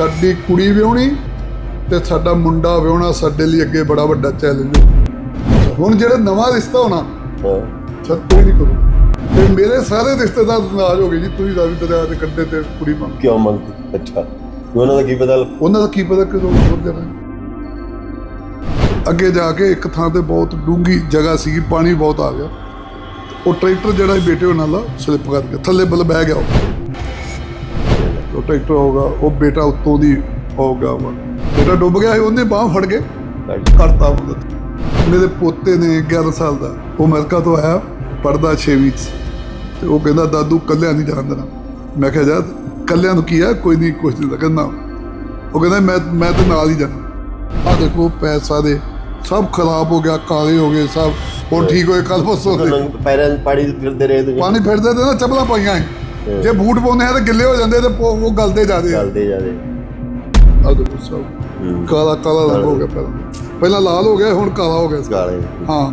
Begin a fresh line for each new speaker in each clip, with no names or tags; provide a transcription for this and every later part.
ਸਾਡੀ ਕੁੜੀ ਵਿਆਹਣੀ ਤੇ ਸਾਡਾ ਮੁੰਡਾ ਵਿਆਹਣਾ ਸਾਡੇ ਲਈ ਅੱਗੇ ਬੜਾ ਵੱਡਾ ਚੈਲੰਜ ਹੈ। ਹੁਣ ਜਿਹੜਾ ਨਵਾਂ ਰਿਸ਼ਤਾ ਹੋਣਾ
ਹਾਂ।
ਕੋਈ ਨਹੀਂ ਕਰੂ। ਤੇ ਮੇਰੇ ਸਾਰੇ ਰਿਸ਼ਤੇਦਾਰ ਨਾਰਾਜ਼ ਹੋ ਗਏ ਜੀ ਤੁਸੀਂ ਰਾਵੀ ਦਰਿਆ ਦੇ ਕੰਢੇ ਤੇ ਕੁੜੀ ਮੰਗ।
ਕਿਉਂ ਮੰਗਦੇ ਅੱਛਾ। ਉਹਨਾਂ ਦਾ ਕੀ ਪਤਾ
ਉਹਨਾਂ ਦਾ ਕੀ ਪਤਾ ਕਦੋਂ ਛੋੜ ਦੇਣਾ ਅੱਗੇ ਜਾ ਕੇ ਇੱਕ ਥਾਂ ਤੇ ਬਹੁਤ ਡੂੰਗੀ ਜਗ੍ਹਾ ਸੀ ਪਾਣੀ ਬਹੁਤ ਆ ਗਿਆ। ਉਹ ਟਰੈਕਟਰ ਜਿਹੜਾ ਬੇਟੇ ਉਹਨਾਂ ਦਾ ਸਲਿੱਪ ਕਰ ਗਿਆ ਥੱਲੇ ਬਲ ਬਹਿ ਗਿਆ ਉਹ ਟਰੈਕਟਰ ਹੋਗਾ ਉਹ ਬੇਟਾ ਉੱਤੋਂ ਦੀ ਹੋ ਗਿਆ ਵਾ। ਬੇਟਾ ਡੁੱਬ ਗਿਆ ਸੀ ਉਹਨੇ ਬਾਹ ਫੜ ਕੇ ਕਰਤਾ ਉਹਦਾ ਮੇਰੇ ਪੋਤੇ ਨੇ 11 ਸਾਲ ਦਾ ਉਹ ਅਮਰੀਕਾ ਤੋਂ ਆਇਆ ਪੜਦਾ 6ਵੀਂ ਚ। ਤੇ ਉਹ ਕਹਿੰਦਾ ਦਾਦੂ ਕੱਲਿਆਂ ਨਹੀਂ ਜਾਣ ਦੇਣਾ। ਮੈਂ ਕਿਹਾ ਜਾ ਕੱਲਿਆਂ ਨੂੰ ਕੀ ਆ? ਕੋਈ ਨਹੀਂ ਕੁਛ ਨਹੀਂ ਕਹਿੰਦਾ ਉਹ ਕਹਿੰਦਾ ਮੈਂ ਮੈਂ ਤੇ ਨਾਲ ਹੀ ਜਾਣਾ। ਆ ਦੇਖੋ ਪੈਸਾ ਦੇ ਸਭ ਖਰਾਬ ਹੋ ਗਿਆ ਕਾਲੇ ਹੋ ਗਏ ਸਭ। ਹੁਣ ਠੀਕ ਹੋਏ ਕੱਲ ਪਰਸੋਂ। ਦੇ
ਪੈਰਾਂ ਪਾਣੀ ਫਿਰਦੇ ਰਹੇ
ਪਾਣੀ ਫਿਰਦੇ ਤੇ ਨਾ ਚੱਪਲਾਂ ਪਾਈਆਂ। ਜੇ ਬੂਟ ਪਾਉਂਦੇ ਆ ਤਾਂ ਗਿੱਲੇ ਹੋ ਜਾਂਦੇ ਤੇ ਉਹ ਗਲਦੇ ਜਾਂਦੇ ਆ।
ਚੱਲਦੇ ਜਾਦੇ
ਆ ਦੇਖੋ ਸਭ। ਕਾਲਾ ਕਾਲਾ ਰੰਗ ਹੋ ਗਿਆ ਪਹਿਲਾਂ। ਪਹਿਲਾਂ ਲਾਲ ਹੋ ਗਿਆ ਹੁਣ ਕਾਲਾ ਹੋ ਗਿਆ।
ਗਾਲੇ
ਹਾਂ।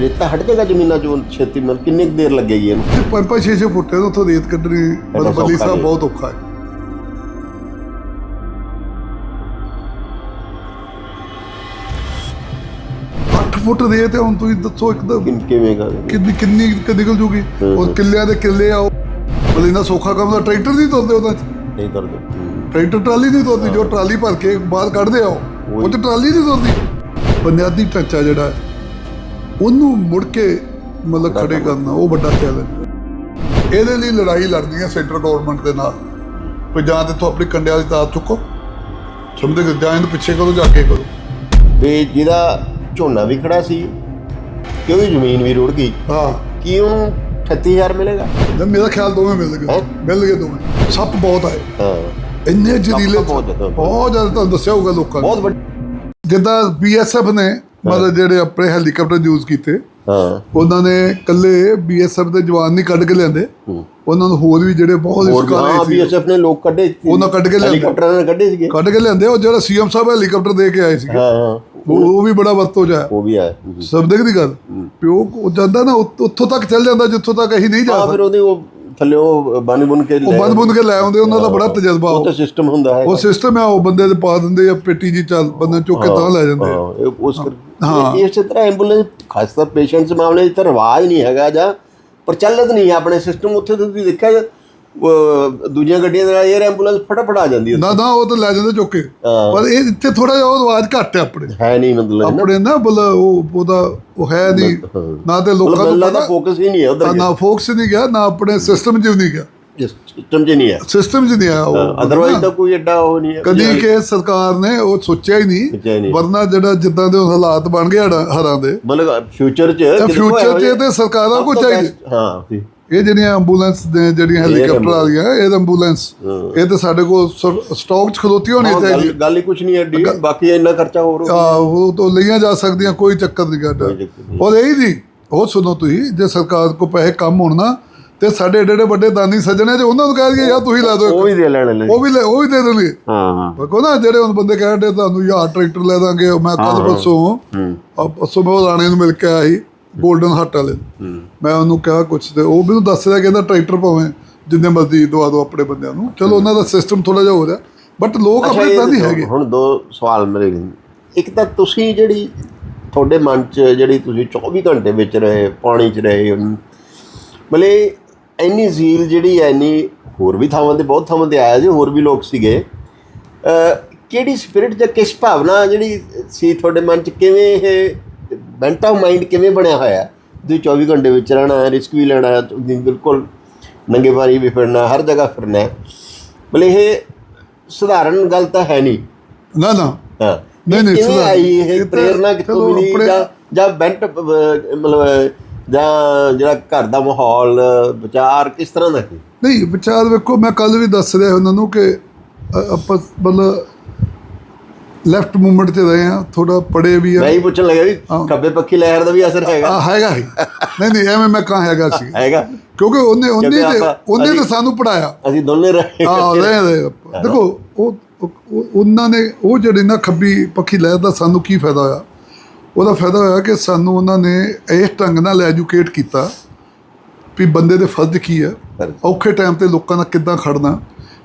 ਰੇਤਾ ਹਟ ਜਾਏਗਾ ਜ਼ਮੀਨਾਂ ਚੋਂ ਛੇਤੀ ਮਤਲਬ ਕਿੰਨੀ ਕੁ ਦੇਰ ਲੱਗੇਗੀ ਇਹਨੂੰ?
ਪੰਜ ਪੰਜ ਛੇ ਛੇ ਫੁੱਟੇ ਤੋਂ ਉੱਥੋਂ ਰੇਤ ਕੱਢਣੀ। ਬੱਲੀ ਸਾਹਿਬ। ਬਹੁਤ ਔਖਾ ਹੈ। ਫੁੱਟ ਰੇਤ ਹੈ ਹੁਣ ਤੁਸੀਂ ਦੱਸੋ ਇੱਕਦਮ
ਕਿਵੇਂ
ਕਿੰਨੀ ਕਿੰਨੀ ਕੁ ਨਿਕਲ ਜੂਗੀ ਉਹ ਕਿੱਲਿਆਂ ਦੇ ਕਿੱਲੇ ਆ ਮਤਲਬ ਇੰਨਾ ਸੌਖਾ ਕੰਮ ਦਾ ਟਰੈਕਟਰ ਨਹੀਂ ਤੁਰਦੇ ਉਹਦਾ
ਨਹੀਂ ਕਰਦੇ
ਟਰੈਕਟਰ ਟਰਾਲੀ ਨਹੀਂ ਤੁਰਦੀ ਜੋ ਟਰਾਲੀ ਭਰ ਕੇ ਬਾਹਰ ਕੱਢਦੇ ਆ ਉਹ ਚ ਟਰਾਲੀ ਨਹੀਂ ਤੁਰਦੀ। ਬੁਨਿਆਦੀ ਢਾਂਚਾ ਜਿਹੜਾ ਉਹਨੂੰ ਮੁੜ ਕੇ ਮਤਲਬ ਖੜੇ ਕਰਨਾ ਉਹ ਵੱਡਾ ਚੈਲੰਜ ਇਹਦੇ ਲਈ ਲੜਾਈ ਲੜਨੀ ਹੈ ਸੈਂਟਰ ਗਵਰਨਮੈਂਟ ਦੇ ਨਾਲ। ਵੀ ਜਾਂ ਤੇ ਤੋਂ ਆਪਣੀ ਕੰਡਿਆਂ ਦੀ ਤਾਰ ਚੁੱਕੋ। ਸਮਝਦੇ ਕਿ ਜਾਂ ਇਹਨੂੰ ਪਿੱਛੇ ਕਰੋ ਜਾਂ ਅੱਗੇ ਕਰੋ।
ਵੀ ਜਿਹਦਾ ਝੋਨਾ ਵੀ ਖੜਾ ਸੀ ਤੇ ਉਹਦੀ ਜ਼ਮੀਨ ਵੀ ਰੁੜ ਗਈ।
ਹਾਂ।
ਕੀ ਉਹਨੂੰ 38000 ਮਿਲੇਗਾ?
ਤੇ ਮੇਰਾ ਖਿਆਲ ਦੋਵੇਂ ਮਿਲ ਗਏ? ਮਿਲ ਗਏ ਦੋਵੇਂ। ਸੱਪ ਬਹੁਤ ਆਏ।
ਹਾਂ।
ਇੰਨੇ
ਸੱਪ ਬਹੁਤ ਜ਼ਿਆਦਾ।
ਬਹੁਤ ਜ਼ਿਆਦਾ ਤੁਹਾਨੂੰ ਦੱਸਿਆ ਹੋਊਗਾ ਲੋਕਾਂ ਨੇ।
ਬਹੁਤ ਵੱਡੀ
ਜਿੱਦਾਂ ਬੀਐਸਐਫ ਨੇ ਮਤਲਬ ਜਿਹੜੇ ਆਪਣੇ ਹੈਲੀਕਾਪਟਰ ਯੂਜ਼ ਕੀਤੇ
ਹਾਂ।
ਉਹਨਾਂ ਨੇ ਕੱਲੇ ਬੀਐਸਐਫ ਦੇ ਜਵਾਨ ਨਹੀਂ ਕੱਢ ਕੇ ਲਿਆਂਦੇ।
ਹੂੰ।
ਉਹਨਾਂ ਨੂੰ ਹੋਰ ਵੀ ਜਿਹੜੇ ਬਹੁਤ
ਹੋਰ
ਰਿਸਕ
ਹਾਂ
ਸੀ।
ਬੀਐਸਐਫ ਨੇ ਲੋਕ ਕੱਢੇ ਸੀ।
ਉਹਨਾਂ ਕੱਢ ਕੇ ਲਿਆਂਦੇ।
ਹੈਲੀਕਾਪਟਰਾਂ ਨੇ ਕੱਢੇ ਸੀਗੇ।
ਕੱਢ ਕੇ ਲਿਆਂਦੇ ਉਹ ਜਿਹੜਾ ਸੀਐਮ ਸਾਹਿਬ ਹੈਲੀਕਾਪਟਰ ਦੇ ਕੇ ਆਏ ਸੀ
ਹਾਂ ਹਾਂ।
ਉਹ ਵੀ ਬੜਾ ਵਰਤੋ ਜਾ
ਉਹ ਵੀ ਆਇਆ।
ਸਮਝਦੇ ਦੀ ਗੱਲ। ਪਿਓ ਉਹ ਜਾਂਦਾ ਨਾ ਉੱਥ- ਤੱਕ ਚੱਲ ਜਾਂਦਾ ਜਿੱਥੋਂ ਤੱਕ ਅਸੀਂ ਨਹੀਂ ਜਾ
ਹਾਂ
ਸਕਦੇ।
ਫਿਰ ਉਹਦੇ ਉਹ ਥੱਲੇ ਉਹ ਬਨ ਬੁਨ ਕੇ
ਉਹ ਬੰਦ ਬੁੰਦ ਕੇ ਲੈ ਆਉਂਦੇ ਉਹਨਾਂ ਦਾ ਬੜਾ ਤਜਰਬਾ
ਉਹ ਤਾਂ ਸਿਸਟਮ ਹੁੰਦਾ ਹੈ
ਉਹ ਸਿਸਟਮ ਹੈ ਉਹ ਬੰਦੇ ਦੇ ਪਾ ਦਿੰਦੇ ਆ ਪੇਟੀ ਜੀ ਚੱਲ ਬੰਦੇ ਚੁੱਕ ਕੇ ਤਾਂ ਲੈ ਜਾਂਦੇ ਆ।
ਹਾਂ ਉਸ ਇਹ ਇਸੇ ਤਰ੍ਹਾਂ ਐਂਬੂਲੈਂਸ ਖਾਸ ਤੌਰ ਪੇਸ਼ੈਂਟਸ ਮਾਮਲੇ 'ਚ ਤਾਂ ਰਿਵਾਜ ਨਹੀਂ ਹੈਗਾ ਜਾਂ ਪ੍ਰਚਲਿਤ ਨਹੀਂ ਹੈ ਆਪਣੇ ਸਿਸਟਮ ਉੱਥੇ ਤੁਸੀਂ ਦੇਖਿਆ ਦੂਜੀਆਂ ਗੱਡੀਆਂ ਦੇ ਨਾਲ 에ਅਰ ਐਂਬੂਲੈਂਸ ਫਟਾਫਟ ਆ ਜਾਂਦੀ ਹੈ
ਨਾ ਨਾ ਉਹ ਤਾਂ ਲੈ ਜਾਂਦੇ ਚੁੱਕ ਕੇ। ਪਰ ਇਹ ਇੱਥੇ ਥੋੜਾ ਜਿਹਾ ਉਹ ਰਿਵਾਜ ਘੱਟ ਹੈ ਆਪਣੇ।
ਹੈ ਨਹੀਂ ਮਤਲਬ
ਆਪਣੇ ਨਾ ਬਲ ਉਹ ਉਹਦਾ ਉਹ ਹੈ ਨਹੀਂ। ਨਾ ਤੇ ਲੋਕਾਂ ਨੂੰ ਪਤਾ।
ਫੋਕਸ ਹੀ ਨਹੀਂ ਹੈ ਉਧਰ
ਨਾ ਫੋਕਸ ਨਹੀਂ ਗਿਆ ਨਾ ਆਪਣੇ ਸਿਸਟਮ 'ਚ ਨਹੀਂ ਗਿਆ।
ਸਿਸਟਮ 'ਚ ਨਹੀਂ ਹੈ।
ਸਿਸਟਮ 'ਚ ਨਹੀਂ ਆਇਆ ਉਹ
ਅਦਰਵਾਈਜ਼ ਤਾਂ ਕੋਈ ਐਡਾ ਉਹ ਨਹੀਂ ਹੈ।
ਕਦੀ ਕਿ ਸਰਕਾਰ ਨੇ ਉਹ ਸੋਚਿਆ ਹੀ ਨਹੀਂ। ਵਰਨਾ ਜਿਹੜਾ ਜਿੱਦਾਂ ਦੇ ਹਾਲਾਤ ਬਣ ਗਏ ਹੜਾਂ- ਦੇ।
ਮਤਲਬ ਫਿਊਚਰ 'ਚ
ਫਿਊਚਰ 'ਚ ਤੇ ਸਰਕਾਰਾਂ ਕੋ ਚਾਹੀਦੀ।
ਹਾਂ ਜੀ।
ਇਹ ਜਿਹੜੀਆਂ ਐਂਬੂਲੈਂਸ ਨੇ ਜਿਹੜੀਆਂ ਹੈਲੀਕਾਪਟਰ ਵਾਲੀਆਂ ਇਹ ਐਂਬੂਲੈਂਸ ਇਹ ਤਾਂ ਸਾਡੇ ਕੋਲ ਸਟਾਕ 'ਚ ਖਲੋਤੀ ਹੋਣੀ ਚਾਹੀਦੀ
ਗੱਲ ਗੱਲ ਹੀ ਕੁਝ ਨਹੀਂ ਐਡੀ ਬਾਕੀ ਇੰਨਾ ਖਰਚਾ ਹੋਰ ਹੋ
ਆ ਉਹ ਤਾਂ ਲਈਆਂ ਜਾ ਸਕਦੀਆਂ ਕੋਈ ਚੱਕਰ ਨਹੀਂ
ਨਹੀਂ।
ਔਰ ਇਹ ਨਹੀਂ ਉਹ ਸੁਣੋ ਤੁਸੀਂ ਜੇ ਸਰਕਾਰ ਕੋ ਪੈਸੇ ਕੰਮ ਹੋਣ ਨਾ ਤੇ ਸਾਡੇ ਏਡੇ ਏਡੇ ਵੱਡੇ ਦਾਨੀ ਸੱਜਣੇ ਜੇ ਉਹਨਾਂ ਨੂੰ ਕਹਿ ਦਈਏ ਯਾਰ ਤੁਸੀਂ ਲੈ ਦਿਓ
ਉਹ ਵੀ ਦੇ ਲੈਣ ਲੈ
ਉਹ ਵੀ ਲੈ ਉਹ ਵੀ ਦੇ ਦੇਣਗੇ।
ਹਾਂ ਹਾਂ।
ਦੇਖੋ ਨਾ ਜਿਹੜੇ ਹੁਣ ਬੰਦੇ ਕਹਿੰਦੇ ਤੁਹਾਨੂੰ ਯਾਰ ਟਰੈਕਟਰ ਲੈ ਦਾਂਗੇ ਮੈਂ ਕੱਲ ਪਰਸੋਂ
ਹੂੰ।
ਆ ਪਰਸੋਂ ਮੈਂ ਰਾਣੇ ਨੂੰ ਮਿਲ ਕੇ ਸੀ। 골ਡਨ ਹੱਟ ਵਾਲੇ। ਮੈਂ ਉਹਨੂੰ ਕਿਹਾ ਕੁਛ ਤੇ ਉਹ ਮੈਨੂੰ ਦੱਸ ਰਿਹਾ ਕਹਿੰਦਾ ਟਰੈਕਟਰ ਭਾਵੇਂ ਜਿੰਨੇ ਮਰਜ਼ੀ ਦਵਾ ਦਿਓ ਆਪਣੇ ਬੰਦਿਆਂ ਨੂੰ। ਚਲੋ ਉਹਨਾਂ ਦਾ ਸਿਸਟਮ ਥੋੜਾ ਜਿਹਾ ਹੋ ਰਿਹਾ ਬਟ ਲੋਕ ਆਪਣੇ ਤਾਂ ਨਹੀਂ ਹੈਗੇ।
ਹੁਣ ਦੋ ਸਵਾਲ ਮੇਰੇ ਇੱਕ ਤਾਂ ਤੁਸੀਂ ਜਿਹੜੀ ਤੁਹਾਡੇ ਮਨ 'ਚ ਜਿਹੜੀ ਤੁਸੀਂ 24 ਘੰਟੇ ਵਿੱਚ ਰਹੇ ਪਾਣੀ 'ਚ ਰਹੇ ਮਤਲਬ ਇੰਨੀ ਜ਼ੀਲ ਜਿਹੜੀ ਐ ਇੰਨੀ ਹੋਰ ਵੀ ਥਾਵਾਂ ਤੇ ਬਹੁਤ ਥਾਵਾਂ ਤੇ ਆਇਆ ਜੀ ਹੋਰ ਵੀ ਲੋਕ ਸੀਗੇ। ਕਿਹੜੀ ਸਪਿਰਿਟ ਜਾਂ ਕਿਸ ਭਾਵਨਾ ਜਿਹੜੀ ਸੀ ਤੁਹਾਡੇ ਮਨ 'ਚ? ਕਿਵੇਂ ਇਹ ਬੈਂਟ ਆਫ ਮਾਈਂਡ ਕਿਵੇਂ ਬਣਿਆ ਹੋਇਆ ਤੁਸੀਂ 24 ਘੰਟੇ ਵਿੱਚ ਰਹਿਣਾ ਹੈ ਰਿਸਕ ਵੀ ਲੈਣਾ ਹੈ ਤੁਸੀਂ ਬਿਲਕੁਲ ਨੰਗੇ ਪਾਰੀ ਵੀ ਫਿਰਨਾ ਹਰ ਜਗ੍ਹਾ ਫਿਰਨਾ ਹੈ। ਮਤਲਬ ਇਹ ਸਧਾਰਨ ਗੱਲ ਤਾਂ ਹੈ ਨਹੀਂ।
ਨਾ ਨਾ।
ਹਾਂ।
ਨਹੀਂ, ਨਹੀਂ,
ਕਿਵੇਂ ਆਈ?
ਇਹ
ਪ੍ਰੇਰਣਾ ਕਿੱਥੋਂ ਮਿਲੀ? ਜਾਂ ਜਾਂ ਬੈਂਟ ਮਤਲਬ ਜਾਂ ਜਿਹੜਾ ਘਰ ਦਾ ਮਾਹੌਲ ਵਿਚਾਰ ਕਿਸ ਤਰ੍ਹਾਂ ਦਾ ਸੀ?
ਨਹੀਂ ਵਿਚਾਰ ਵੇਖੋ ਮੈਂ ਕੱਲ ਵੀ ਦੱਸ ਰਿਹਾ ਉਹਨਾਂ ਨੂੰ ਕਿ ਆਪਾਂ ਮਤਲਬ ਲੈਫਟ ਮੂਵਮੈਂਟ ਤੇ ਰਹੇ ਆ ਥੋੜਾ ਪੜੇ ਵੀ ਆ।
ਮੈਂ ਹੀ ਪੁੱਛਣ ਲੱਗਾ ਵੀ ਖੱਬੇ ਪੱਖੀ ਲਹਿਰ ਦਾ ਵੀ ਅਸਰ ਹੈਗਾ?
ਆ ਹੈਗਾ ਹੀ। ਨਹੀਂ ਨਹੀਂ ਐਵੇਂ ਮੈਂ ਕਹਾਂ ਹੈਗਾ ਸੀ।
ਹੈਗਾ।
ਕਿਉਂਕਿ ਉਹਨੇ ਉਹਨੇ ਤੇ ਉਹਨੇ ਤੇ ਸਾਨੂੰ ਪੜਾਇਆ
ਅਸੀਂ ਦੋਨੇ ਰਹੇ।
ਆ ਰਹੇ। ਦੇਖੋ ਉਹ ਉਹ- ਉਹ- ਉਹਨਾਂ ਨੇ ਉਹ ਜਿਹੜੀ ਨਾ ਖੱਬੀ ਪੱਖੀ ਲਹਿਰ ਦਾ ਸਾਨੂੰ ਕੀ ਫਾਇਦਾ ਹੋਇਆ? ਉਹਦਾ ਫਾਇਦਾ ਹੋਇਆ ਕਿ ਸਾਨੂੰ ਉਹਨਾਂ ਨੇ ਇਸ ਢੰਗ ਨਾਲ ਐਜੂਕੇਟ ਕੀਤਾ ਵੀ ਬੰਦੇ ਦੇ ਫਰਜ਼ ਕੀ ਹੈ। ਔਖੇ ਟਾਈਮ ਤੇ ਲੋਕਾਂ ਨਾਲ ਕਿੱਦਾਂ ਖੜਨਾ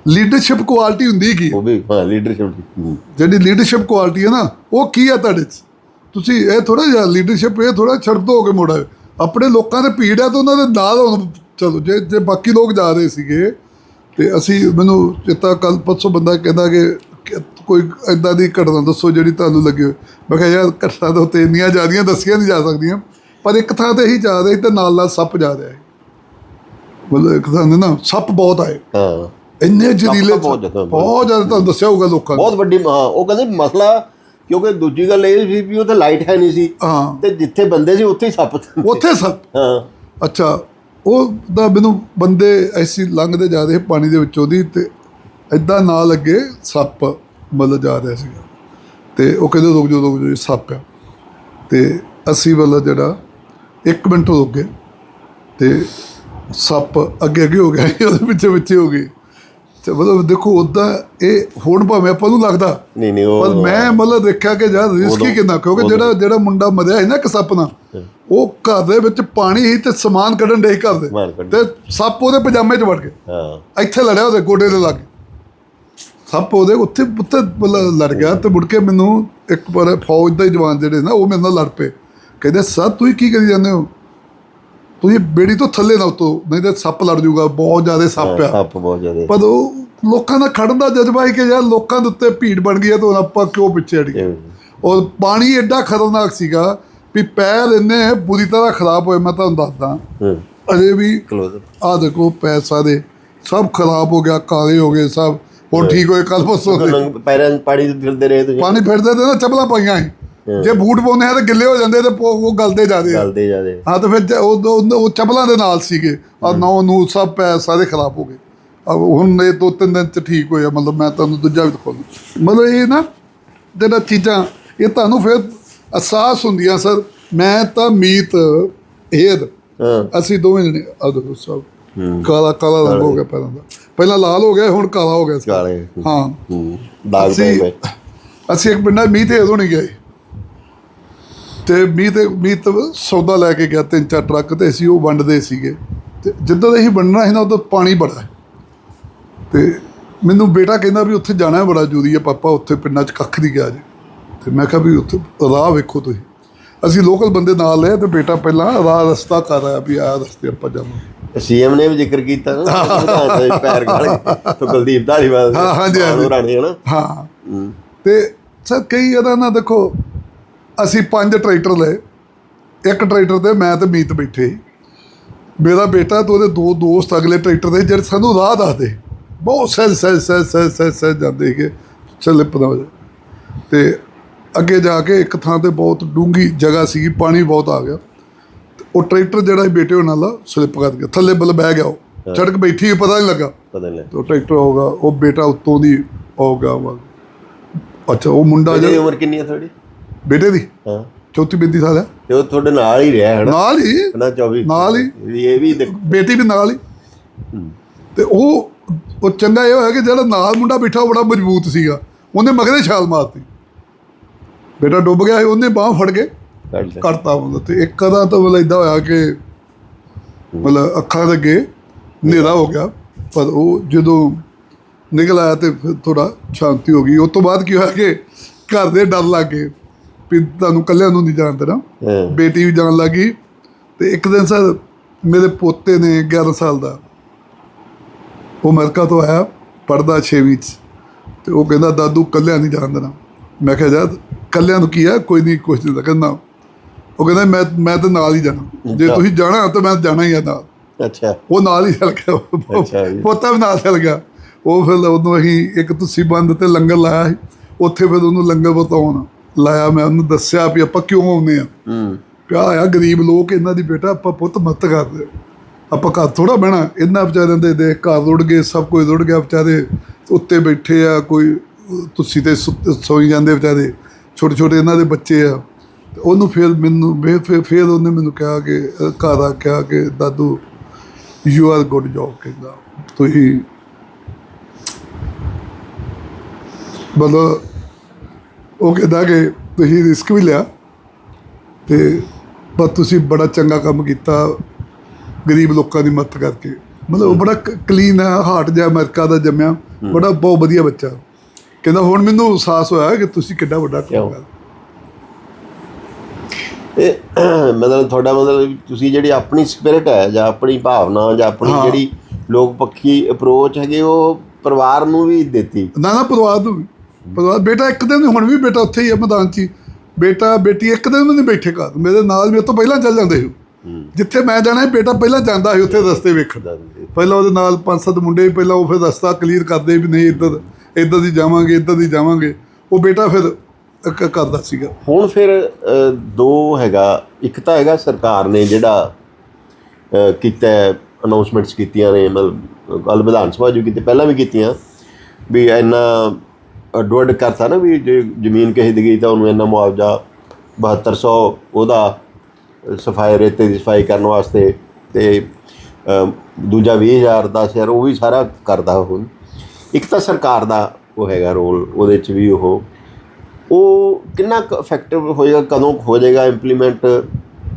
ਲੀਡਰਸ਼ਿਪ ਕੁਆਲਿਟੀ ਹੁੰਦੀ ਕੀ ਹੈ?
ਉਹ ਵੀ ਹਾਂ ਲੀਡਰਸ਼ਿਪ
ਜਿਹੜੀ ਲੀਡਰਸ਼ਿਪ ਕੁਆਲਿਟੀ ਹੈ ਨਾ ਉਹ ਕੀ ਹੈ ਤੁਹਾਡੇ 'ਚ? ਤੁਸੀਂ ਇਹ ਥੋੜਾ ਜਿਹਾ ਲੀਡਰਸ਼ਿਪ ਇਹ ਥੋੜਾ ਛੱਡ ਦੋ ਕੇ ਮੋੜਾ ਆਪਣੇ ਲੋਕਾਂ ਦੇ ਭੀੜ ਹੈ ਤਾਂ ਉਹਨਾਂ ਦੇ ਨਾਲ ਹੁਣ ਚਲੋ ਜੇ ਜੇ ਬਾਕੀ ਲੋਕ ਜਾ ਰਹੇ ਸੀਗੇ ਤੇ ਅਸੀਂ ਮੈਨੂੰ ਚੇਤਾ ਕੱਲ ਪਰਸੋਂ ਬੰਦਾ ਕਹਿੰਦਾ ਕਿ ਕਿ ਕੋਈ ਇਦਾਂ ਦੀ ਘਟਨਾ ਦੱਸੋ ਜਿਹੜੀ ਤੁਹਾਨੂੰ ਲੱਗੇ ਹੋਏ। ਮੈਂ ਕਿਹਾ ਯਾਰ ਘਟਨਾ ਤਾਂ ਉੱਤੇ ਇੰਨੀਆਂ ਜ਼ਿਆਦੀਆਂ ਦੱਸੀਆਂ ਨਹੀਂ ਜਾ ਸਕਦੀਆਂ ਪਰ ਇੱਕ ਥਾਂ ਤੇ ਹੀ ਜਾ ਰਹੇ ਤੇ ਨਾਲ ਨਾਲ ਸੱਪ ਜਾ ਰਿਹਾ ਹੈ ਮਤਲਬ ਇੱਕ ਥਾਂ ਤੇ ਨਾ ਸੱਪ ਬਹੁਤ ਆਏ।
ਹਾਂ।
ਇੰਨੇ ਜ਼ਹਿਰੀਲੇ
ਬਹੁਤ ਜ਼ਿਆਦਾ।
ਬਹੁਤ ਜ਼ਿਆਦਾ ਤੁਹਾਨੂੰ ਦੱਸਿਆ ਹੋਊਗਾ ਲੋਕਾਂ ਨੇ।
ਬਹੁਤ ਵੱਡੀ ਹਾਂ ਉਹ ਕਹਿੰਦੇ ਮਸਲਾ ਕਿਉਂਕਿ ਦੂਜੀ ਗੱਲ ਇਹ ਸੀ ਵੀ ਉੱਥੇ ਲਾਈਟ ਹੈ ਨਹੀਂ ਸੀ।
ਹਾਂ।
ਤੇ ਜਿੱਥੇ ਬੰਦੇ ਸੀ ਉੱਥੇ ਹੀ ਸੱਪ ਸੀ।
ਉੱਥੇ ਸੱਪ?
ਹਾਂ।
ਅੱਛਾ ਉਹ ਦਾ ਮੈਨੂੰ ਬੰਦੇ ਐਸੀ ਲੰਘਦੇ ਜਾ ਰਹੇ ਪਾਣੀ ਦੇ ਵਿੱਚੋਂ ਦੀ ਤੇ ਐਦਾਂ ਨਾ ਲੱਗੇ ਸੱਪ ਮਤਲਬ ਜਾ ਰਿਹਾ ਸੀਗਾ। ਤੇ ਉਹ ਕਹਿੰਦੇ ਰੁਕ ਜਾਓ ਰੁਕ ਜਾਓ ਇਹ ਸੱਪ ਆ ਤੇ ਅਸੀਂ ਵਾਲਾ ਜਿਹੜਾ 1 ਮਿੰਟ ਰੁਕ ਗਏ ਤੇ ਸੱਪ ਅੱਗੇ ਅੱਗੇ ਹੋ ਗਿਆ ਉਹਦੇ ਪਿੱਛੇ ਪਿੱਛੇ ਹੋ ਗਏ। ਤੇ ਮਤਲਬ ਦੇਖੋ ਉਦਾਂ ਇਹ ਹੁਣ ਭਾਵੇਂ ਆਪਾਂ ਨੂੰ ਲੱਗਦਾ
ਨਹੀਂ ਨਹੀਂ ਉਹ
ਪਰ ਮੈਂ ਮਤਲਬ ਦੇਖਿਆ ਕਿ ਯਾਰ ਰਿਸਕੀ ਕਿੰਨਾ ਕਿਉਂਕਿ ਜਿਹੜਾ ਜਿਹੜਾ ਮੁੰਡਾ ਮਰਿਆ ਸੀ ਨਾ ਇੱਕ ਸੱਪ ਨਾਲ ਉਹ ਘਰ ਦੇ ਵਿੱਚ ਪਾਣੀ ਸੀ ਤੇ ਸਮਾਨ ਕੱਢਣ ਦੇ ਘਰ ਦੇ। ਤੇ ਸੱਪ ਉਹਦੇ ਪਜਾਮੇ 'ਚ ਵੜ ਗਿਆ।
ਹਾਂ।
ਇੱਥੇ ਲੜਿਆ ਉਹਦੇ ਗੋਡੇ ਦੇ ਲੱਗ। ਸੱਪ ਉਹਦੇ ਉੱਥੇ ਮਤਲਬ ਲੜ ਗਿਆ ਤੇ ਮੁੜ ਕੇ ਮੈਨੂੰ ਇੱਕ ਵਾਰ ਫੌਜ ਦਾ ਹੀ ਜਵਾਨ ਜਿਹੜੇ ਨਾ ਉਹ ਮੇਰੇ ਨਾਲ ਲੜ ਪਏ। ਕਹਿੰਦੇ ਸਰ ਤੁਸੀਂ ਕੀ ਕਰੀ ਜਾਂਦੇ ਹੋ? ਤੁਸੀਂ ਬੇੜੀ ਤੋਂ ਥੱਲੇ ਨਾ ਉਤੋ ਨਹੀਂ ਤੇ ਸੱਪ ਲੜ ਜਾਊਗਾ ਬਹੁਤ ਜ਼ਿਆਦਾ ਸੱਪ ਆ।
ਸੱਪ ਬਹੁਤ ਜ਼ਿਆਦਾ।
ਪਰ ਉਹ ਲੋਕਾਂ ਦਾ ਖੜਨ ਦਾ ਜਜ਼ਬਾ ਹੀ ਕਿ ਯਾਰ ਲੋਕਾਂ ਦੇ ਉੱਤੇ ਭੀੜ ਬਣ ਗਈ ਹੈ ਤਾਂ ਆਪਾਂ ਕਿਉਂ ਪਿੱਛੇ
ਇਹ-
ਔਰ ਪਾਣੀ ਐਡਾ ਖਤਰਨਾਕ ਸੀਗਾ ਵੀ ਪੈਰ ਇੰਨੇ ਬੁਰੀ ਤਰ੍ਹਾਂ ਖਰਾਬ ਹੋਏ ਮੈਂ ਤੁਹਾਨੂੰ ਦੱਸਦਾ। ਅਜੇ ਵੀ ਆਹ ਦੇਖੋ ਪੈਰ ਸਾਰੇ ਸਭ ਖਰਾਬ ਹੋ ਗਿਆ ਕਾਲੇ ਹੋ ਗਏ ਸਭ। ਹੁਣ ਠੀਕ ਹੋਏ ਕੱਲ ਪਰਸੋਂ ਦੇ।
ਪੈਰਾਂ ਪਾਣੀ ਫਿਰਦੇ ਰਹੇ ਤੁਸੀਂ।
ਪਾਣੀ ਫਿਰਦੇ ਤੇ ਨਾ ਚੱਪਲਾਂ ਪਾਈਆਂ ਸੀ। ਜੇ ਬੂਟ ਪਾਉਂਦੇ ਆ ਤਾਂ ਗਿੱਲੇ ਹੋ ਜਾਂਦੇ ਤੇ ਪੋ- ਉਹ ਗਲਦੇ ਜਾਂਦੇ ਆ।
ਚੱਲਦੇ ਜਾਂਦੇ
ਹਾਂ ਤਾਂ ਫਿਰ ਉਹ ਉਹ- ਚੱਪਲਾਂ ਦੇ ਨਾਲ ਸੀਗੇ। ਆ ਨੌ ਨੂੰ ਸਭ ਪੈਰ ਸਾਰੇ ਖਰਾਬ ਹੋ ਗਏ। ਹੁਣ ਇਹ ਦੋ ਤਿੰਨ ਦਿਨ ਚ ਠੀਕ ਹੋਇਆ ਮਤਲਬ ਮੈਂ ਤੁਹਾਨੂੰ ਦੂਜਾ ਵੀ ਦਿਖਾਉਂਦਾ। ਮਤਲਬ ਇਹ ਨਾ ਜਿਹੜਾ ਚੀਜ਼ਾਂ ਇਹ ਤੁਹਾਨੂੰ ਫਿਰ ਅਹਿਸਾਸ ਹੁੰਦੀਆਂ ਸਰ। ਮੈਂ ਤਾਂ ਮੀਤ ਹੇਦ ਅਸੀਂ ਦੋਵੇਂ ਜਣੇ ਸਭ।
ਹੂੰ।
ਕਾਲਾ ਕਾਲਾ ਰੰਗ ਹੋ ਗਿਆ ਪਹਿਲਾਂ ਦਾ। ਪਹਿਲਾਂ ਲਾਲ ਹੋ ਗਿਆ ਹੁਣ ਕਾਲਾ ਹੋ ਗਿਆ ਹਾਂ।
ਹੂੰ। ਦਾਗ ਪੈ
ਅਸੀਂ
ਗਏ।
ਅਸੀਂ ਇੱਕ ਪਿੰਡਾਂ ਮੀਂਹ ਤੇ ਉਦੋਂ ਨਹੀਂ ਗਏ ਤੇ ਮੀਂਹ ਤੇ ਮੀਂਹ ਤੇ ਸੌਦਾ ਲੈ ਕੇ ਗਿਆ ਤਿੰਨ ਚਾਰ ਟਰੱਕ ਤੇ ਅਸੀਂ ਉਹ ਵੰਡਦੇ ਸੀਗੇ। ਤੇ ਜਿੱਦਾਂ ਦੇ ਅਸੀਂ ਵੰਡਣਾ ਸੀ ਨਾ ਉਦੋਂ ਪਾਣੀ ਬੜਾ ਤੇ ਮੈਨੂੰ ਬੇਟਾ ਕਹਿੰਦਾ ਵੀ ਉੱਥੇ ਜਾਣਾ ਬੜਾ ਜ਼ਰੂਰੀ ਹੈ ਪਾਪਾ ਉੱਥੇ ਪਿੰਡਾਂ 'ਚ ਕੱਖ ਨਹੀਂ ਗਿਆ ਜੀ। ਤੇ ਮੈਂ ਕਿਹਾ ਵੀ ਉੱਥੇ ਰਾਹ ਵੇਖੋ ਤੁਸੀਂ। ਅਸੀਂ ਲੋਕਲ ਬੰਦੇ ਨਾਲ ਲਏ ਤੇ ਬੇਟਾ ਪਹਿਲਾਂ ਰਾਹ ਰਸਤਾ ਕਰ ਰਿਹਾ ਵੀ ਆਹ ਰਸਤੇ ਆਪਾਂ ਜਾਵਾਂਗੇ।
ਸੀਐਮ ਨੇ ਵੀ ਜ਼ਿਕਰ ਕੀਤਾ ਨਾ ਪੈਰ ਗਾਲ ਤੋਂ ਕੁਲਦੀਪ ਧਾਲੀਵਾਲ
ਹਾਂ, ਹਾਂਜੀ।
ਰਾਣੀ ਹੈ
ਹਾਂ।
ਹੂੰ।
ਤੇ ਸਰ ਕਈ ਇਹਦਾ ਨਾ ਦੇਖੋ ਅਸੀਂ ਪੰਜ ਟਰੈਕਟਰ ਲਏ। ਇੱਕ ਟਰੈਕਟਰ ਤੇ ਮੈਂ ਤੇ ਮੀਤ ਬੈਠੇ। ਮੇਰਾ ਬੇਟਾ ਤੇ ਉਹਦੇ ਦੋ ਦੋਸਤ ਅਗਲੇ ਟਰੈਕਟਰ ਤੇ ਜਿਹੜੇ ਸਾਨੂੰ ਰਾਹ ਦੱਸਦੇ। ਬਹੁਤ ਸਹਿਜ ਸਹਿਜ ਸਹਿਜ ਸਹਿਜ ਸਹਿਜ ਸਹਿਜ ਜਾਂਦੇ ਸੀਗੇ। ਸਲਿੱਪ ਨਾ ਹੋ ਜਾਏ। ਤੇ ਅੱਗੇ ਜਾ ਕੇ ਇੱਕ ਥਾਂ ਤੇ ਬਹੁਤ ਡੂੰਗੀ ਜਗ੍ਹਾ ਸੀਗੀ ਪਾਣੀ ਬਹੁਤ ਆ ਗਿਆ। ਉਹ ਟਰੈਕਟਰ ਜਿਹੜਾ ਬੇਟੇ ਉਹਨਾਂ ਦਾ ਸਲਿੱਪ ਕਰ ਗਿਆ। ਥੱਲੇ ਬਲ ਬਹਿ ਗਿਆ ਉਹ। ਸੜਕ ਬੈਠੀ ਪਤਾ ਨਹੀਂ ਲੱਗਾ।
ਪਤਾ ਨਹੀਂ
ਉਹ ਟਰੈਕਟਰ ਹੋਗਾ ਉਹ ਬੇਟਾ ਉੱਤੋਂ ਦੀ ਹੋ ਗਿਆ ਵਾ। ਅੱਛਾ ਉਹ ਮੁੰਡਾ ਜਿਹੜਾ
ਉਮਰ ਕਿੰਨੀ ਹੈ ਤੁਹਾਡੀ?
ਬੇਟੇ ਦੀ?
ਹਾਂ।
ਚੌਥੀ ਬਿੰਦੀ ਸਾਲ ਹੈ?
ਤੇ ਉਹ ਤੁਹਾਡੇ ਨਾਲ ਹੀ ਰਿਹਾ ਹੈ ਨਾ
ਨਾਲ ਹੀ?
ਨਾ 24
ਨਾਲ ਹੀ।
ਇਹ ਵੀ ਦੇਖ-
ਬੇਟੀ ਵੀ ਨਾਲ ਹੀ। ਤੇ ਉਹ ਉਹ ਚੰਗਾ ਇਹ ਹੋਇਆ ਕਿ ਜਿਹੜਾ ਨਾਲ ਮੁੰਡਾ ਬੈਠਾ ਉਹ ਬੜਾ ਮਜ਼ਬੂਤ ਸੀਗਾ। ਉਹਨੇ ਮਗਰੇ ਛਾਲ ਮਾਰਤੀ। ਬੇਟਾ ਡੁੱਬ ਗਿਆ ਸੀ ਉਹਨੇ ਬਾਹ ਫੜ ਕੇ ਕੱਢਤਾ ਮਤਲਬ ਤੇ ਇੱਕ ਦਾ ਤਾਂ ਮਤਲਬ ਇਦਾਂ ਹੋਇਆ ਕਿ ਮਤਲਬ ਅੱਖਾਂ ਦੇ ਅੱਗੇ ਹਨੇਰਾ ਹੋ ਗਿਆ। ਪਰ ਉਹ ਜਦੋਂ ਨਿਕਲ ਆਇਆ ਤੇ ਫਿਰ ਥੋੜਾ ਸ਼ਾਂਤੀ ਹੋ ਗਈ। ਉਸ ਤੋਂ ਬਾਅਦ ਕੀ ਹੋਇਆ ਕਿ ਘਰ ਦੇ ਡਰ ਲੱਗ ਗਏ। ਵੀ ਤੁਹਾਨੂੰ ਕੱਲਿਆਂ ਨੂੰ ਨਹੀਂ ਜਾਣ ਦੇਣਾ। ਬੇਟੀ ਵੀ ਜਾਣ ਲੱਗੀ ਤੇ ਇੱਕ ਦਿਨ ਸਰ ਮੇਰੇ ਪੋਤੇ ਨੇ 11 ਸਾਲ ਦਾ। ਉਹ ਅਮਰੀਕਾ ਤੋਂ ਆਇਆ ਪੜਦਾ 6ਵੀਂ ਚ। ਤੇ ਉਹ ਕਹਿੰਦਾ ਦਾਦੂ ਕੱਲਿਆਂ ਨਹੀਂ ਜਾਣ ਦੇਣਾ। ਮੈਂ ਕਿਹਾ ਜਾ ਕੱਲਿਆਂ ਨੂੰ ਕੀ ਆ? ਕੋਈ ਨਹੀਂ ਕੁਛ ਨਹੀਂ ਕਹਿੰਦਾ ਉਹ ਕਹਿੰਦਾ ਮੈਂ ਮੈਂ ਤਾਂ ਨਾਲ ਹੀ ਜਾਣਾ। ਜੇ। ਤੁਸੀਂ ਜਾਣਾ ਤਾਂ ਮੈਂ ਜਾਣਾ ਹੀ ਆ ਨਾਲ।
ਅੱਛਾ।
ਉਹ ਨਾਲ ਹੀ ਚੱਲ ਗਿਆ। ਪੋਤਾ ਵੀ ਨਾਲ ਚੱਲ ਗਿਆ। ਉਹ ਫਿਰ ਉਹਨੂੰ ਅਸੀਂ ਇੱਕ ਤੁਸੀਂ ਬੰਦ ਤੇ ਲੰਗਰ ਲਾਇਆ ਸੀ। ਉੱਥੇ ਫਿਰ ਉਹਨੂੰ ਲੰਗਰ ਬਤਾਉਣ ਲਾਇਆ ਮੈਂ ਉਹਨੂੰ ਦੱਸਿਆ ਵੀ ਆਪਾਂ ਕਿਉਂ ਆਉਂਦੇ ਆ
ਹੂੰ।
ਪਿਆ ਆ ਗਰੀਬ ਲੋਕ ਇਹਨਾਂ ਦੀ ਬੇਟਾ ਆਪਾਂ ਪੁੱਤ ਮਤ ਕਰਦੇ ਆਪਾਂ ਘਰ ਥੋੜਾ ਬਹਿਣਾ ਇਹਨਾਂ ਵਿਚਾਰਿਆਂ ਦੇ ਦੇ ਘਰ ਰੁੜ ਗਏ ਸਭ ਕੁਝ ਰੁੜ ਗਿਆ ਵਿਚਾਰੇ। ਉੱਤੇ ਬੈਠੇ ਆ ਕੋਈ ਤੁਸੀਂ ਤੇ ਸੋਈ ਜਾਂਦੇ ਵਿਚਾਰੇ। ਛੋਟੇ ਛੋਟੇ ਇਹਨਾਂ ਦੇ ਬੱਚੇ ਆ। ਉਹਨੂੰ ਫਿਰ ਮੈਨੂੰ ਫਿਰ- ਫਿਰ ਉਹਨੇ ਮੈਨੂੰ ਕਿਹਾ ਕਿ ਘਰ ਆ ਕਿਹਾ ਕਿ ਦਾਦੂ ਯੂ ਆਰ ਗੁੱਡ ਜੌਬ ਕਹਿੰਦਾ। ਤੁਸੀਂ ਮਤਲਬ ਉਹ ਕਹਿੰਦਾ ਕਿ ਤੁਸੀਂ ਰਿਸਕ ਵੀ ਲਿਆ ਤੇ ਪਰ ਤੁਸੀਂ ਬੜਾ ਚੰਗਾ ਕੰਮ ਕੀਤਾ ਗਰੀਬ ਲੋਕਾਂ ਦੀ ਮਦਦ ਕਰਕੇ। ਮਤਲਬ ਉਹ ਬੜਾ ਕਲੀਨ ਹੈ ਹਾਰਟ ਜਿਹਾ ਅਮਰੀਕਾ ਦਾ ਜੰਮਿਆ ਬੜਾ ਬਹੁਤ ਵਧੀਆ ਬੱਚਾ। ਕਹਿੰਦਾ ਹੁਣ ਮੈਨੂੰ ਅਹਿਸਾਸ ਹੋਇਆ ਕਿ ਤੁਸੀਂ ਕਿੱਡਾ ਵੱਡਾ ਕੰਮ? ਕਰ।
ਤੇ ਮਤਲਬ ਤੁਹਾਡਾ ਮਤਲਬ ਤੁਸੀਂ ਜਿਹੜੀ ਆਪਣੀ ਸਪਿਰਿਟ ਹੈ ਜਾਂ ਆਪਣੀ ਭਾਵਨਾ ਜਾਂ ਆਪਣੀ। ਜਿਹੜੀ ਲੋਕ ਪੱਖੀ ਅਪਰੋਚ ਹੈਗੀ ਉਹ ਪਰਿਵਾਰ ਨੂੰ ਵੀ ਦਿੱਤੀ।
ਨਾ ਨਾ ਪਰਿਵਾਰ ਨੂੰ ਵੀ। ਪਰਿਵਾਰ ਬੇਟਾ ਇੱਕ ਦਿਨ ਹੁਣ ਵੀ ਬੇਟਾ ਉੱਥੇ ਹੀ ਹੈ ਮੈਦਾਨ 'ਚ। ਬੇਟਾ ਬੇਟੀ ਇੱਕ ਦਿਨ ਨਹੀਂ ਬੈਠੇ ਘਰ। ਮੇਰੇ ਨਾਲ ਮੇਰੇ ਤੋਂ ਪਹਿਲਾਂ ਚੱਲ ਜਾਂਦੇ ਸੀ। ਜਿੱਥੇ ਮੈਂ ਜਾਣਾ ਬੇਟਾ ਪਹਿਲਾਂ ਜਾਂਦਾ ਸੀ ਉੱਥੇ ਰਸਤੇ ਵੇਖਣ। ਪਹਿਲਾਂ ਉਹਦੇ ਨਾਲ ਪੰਜ ਸੱਤ ਮੁੰਡੇ ਪਹਿਲਾਂ ਉਹ ਫਿਰ ਰਸਤਾ ਕਲੀਅਰ ਕਰਦੇ ਵੀ ਨਹੀਂ ਇੱਧਰ ਇੱਧਰ ਦੀ ਜਾਵਾਂਗੇ ਇੱਧਰ ਦੀ ਜਾਵਾਂਗੇ। ਉਹ ਬੇਟਾ ਫਿਰ ਕ- ਕਰਦਾ ਸੀਗਾ।
ਹੁਣ ਫਿਰ ਦੋ ਹੈਗਾ। ਇੱਕ ਤਾਂ ਹੈਗਾ ਸਰਕਾਰ ਨੇ ਜਿਹੜਾ ਕੀਤਾ ਅਨਾਉਂਸਮੈਂਟਸ ਕੀਤੀਆਂ ਨੇ ਮਤਲਬ ਕੱਲ ਵਿਧਾਨ ਸਭਾ ਜੋ ਕੀਤੀ ਪਹਿਲਾਂ ਵੀ ਕੀਤੀਆਂ। ਵੀ ਇੰਨਾ ਅੱਡੋ ਅੱਡ ਕਰਤਾ ਨਾ ਵੀ ਜੇ ਜ਼ਮੀਨ ਕਿਸੇ ਦੀ ਗਈ ਤਾਂ ਉਹਨੂੰ ਇੰਨਾ ਮੁਆਵਜ਼ਾ 7200 ਉਹਦਾ ਸਫ਼ਾਈ ਰੇਤੇ ਦੀ ਸਫ਼ਾਈ ਕਰਨ ਵਾਸਤੇ ਤੇ ਅ, ਦੂਜਾ 20000 10000 ਉਹ ਵੀ ਸਾਰਾ ਕਰਦਾ ਹੁਣ ਇੱਕ ਤਾਂ ਸਰਕਾਰ ਦਾ ਉਹ ਹੈਗਾ ਰੋਲ ਉਹਦੇ ਚ ਵੀ ਉਹ। ਉਹ ਕਿੰਨਾ ਕੁ ਇਫੈਕਟਿਵ ਹੋਏਗਾ ਕਦੋਂ ਹੋ ਜਾਏਗਾ ਇੰਪਲੀਮੈਂਟ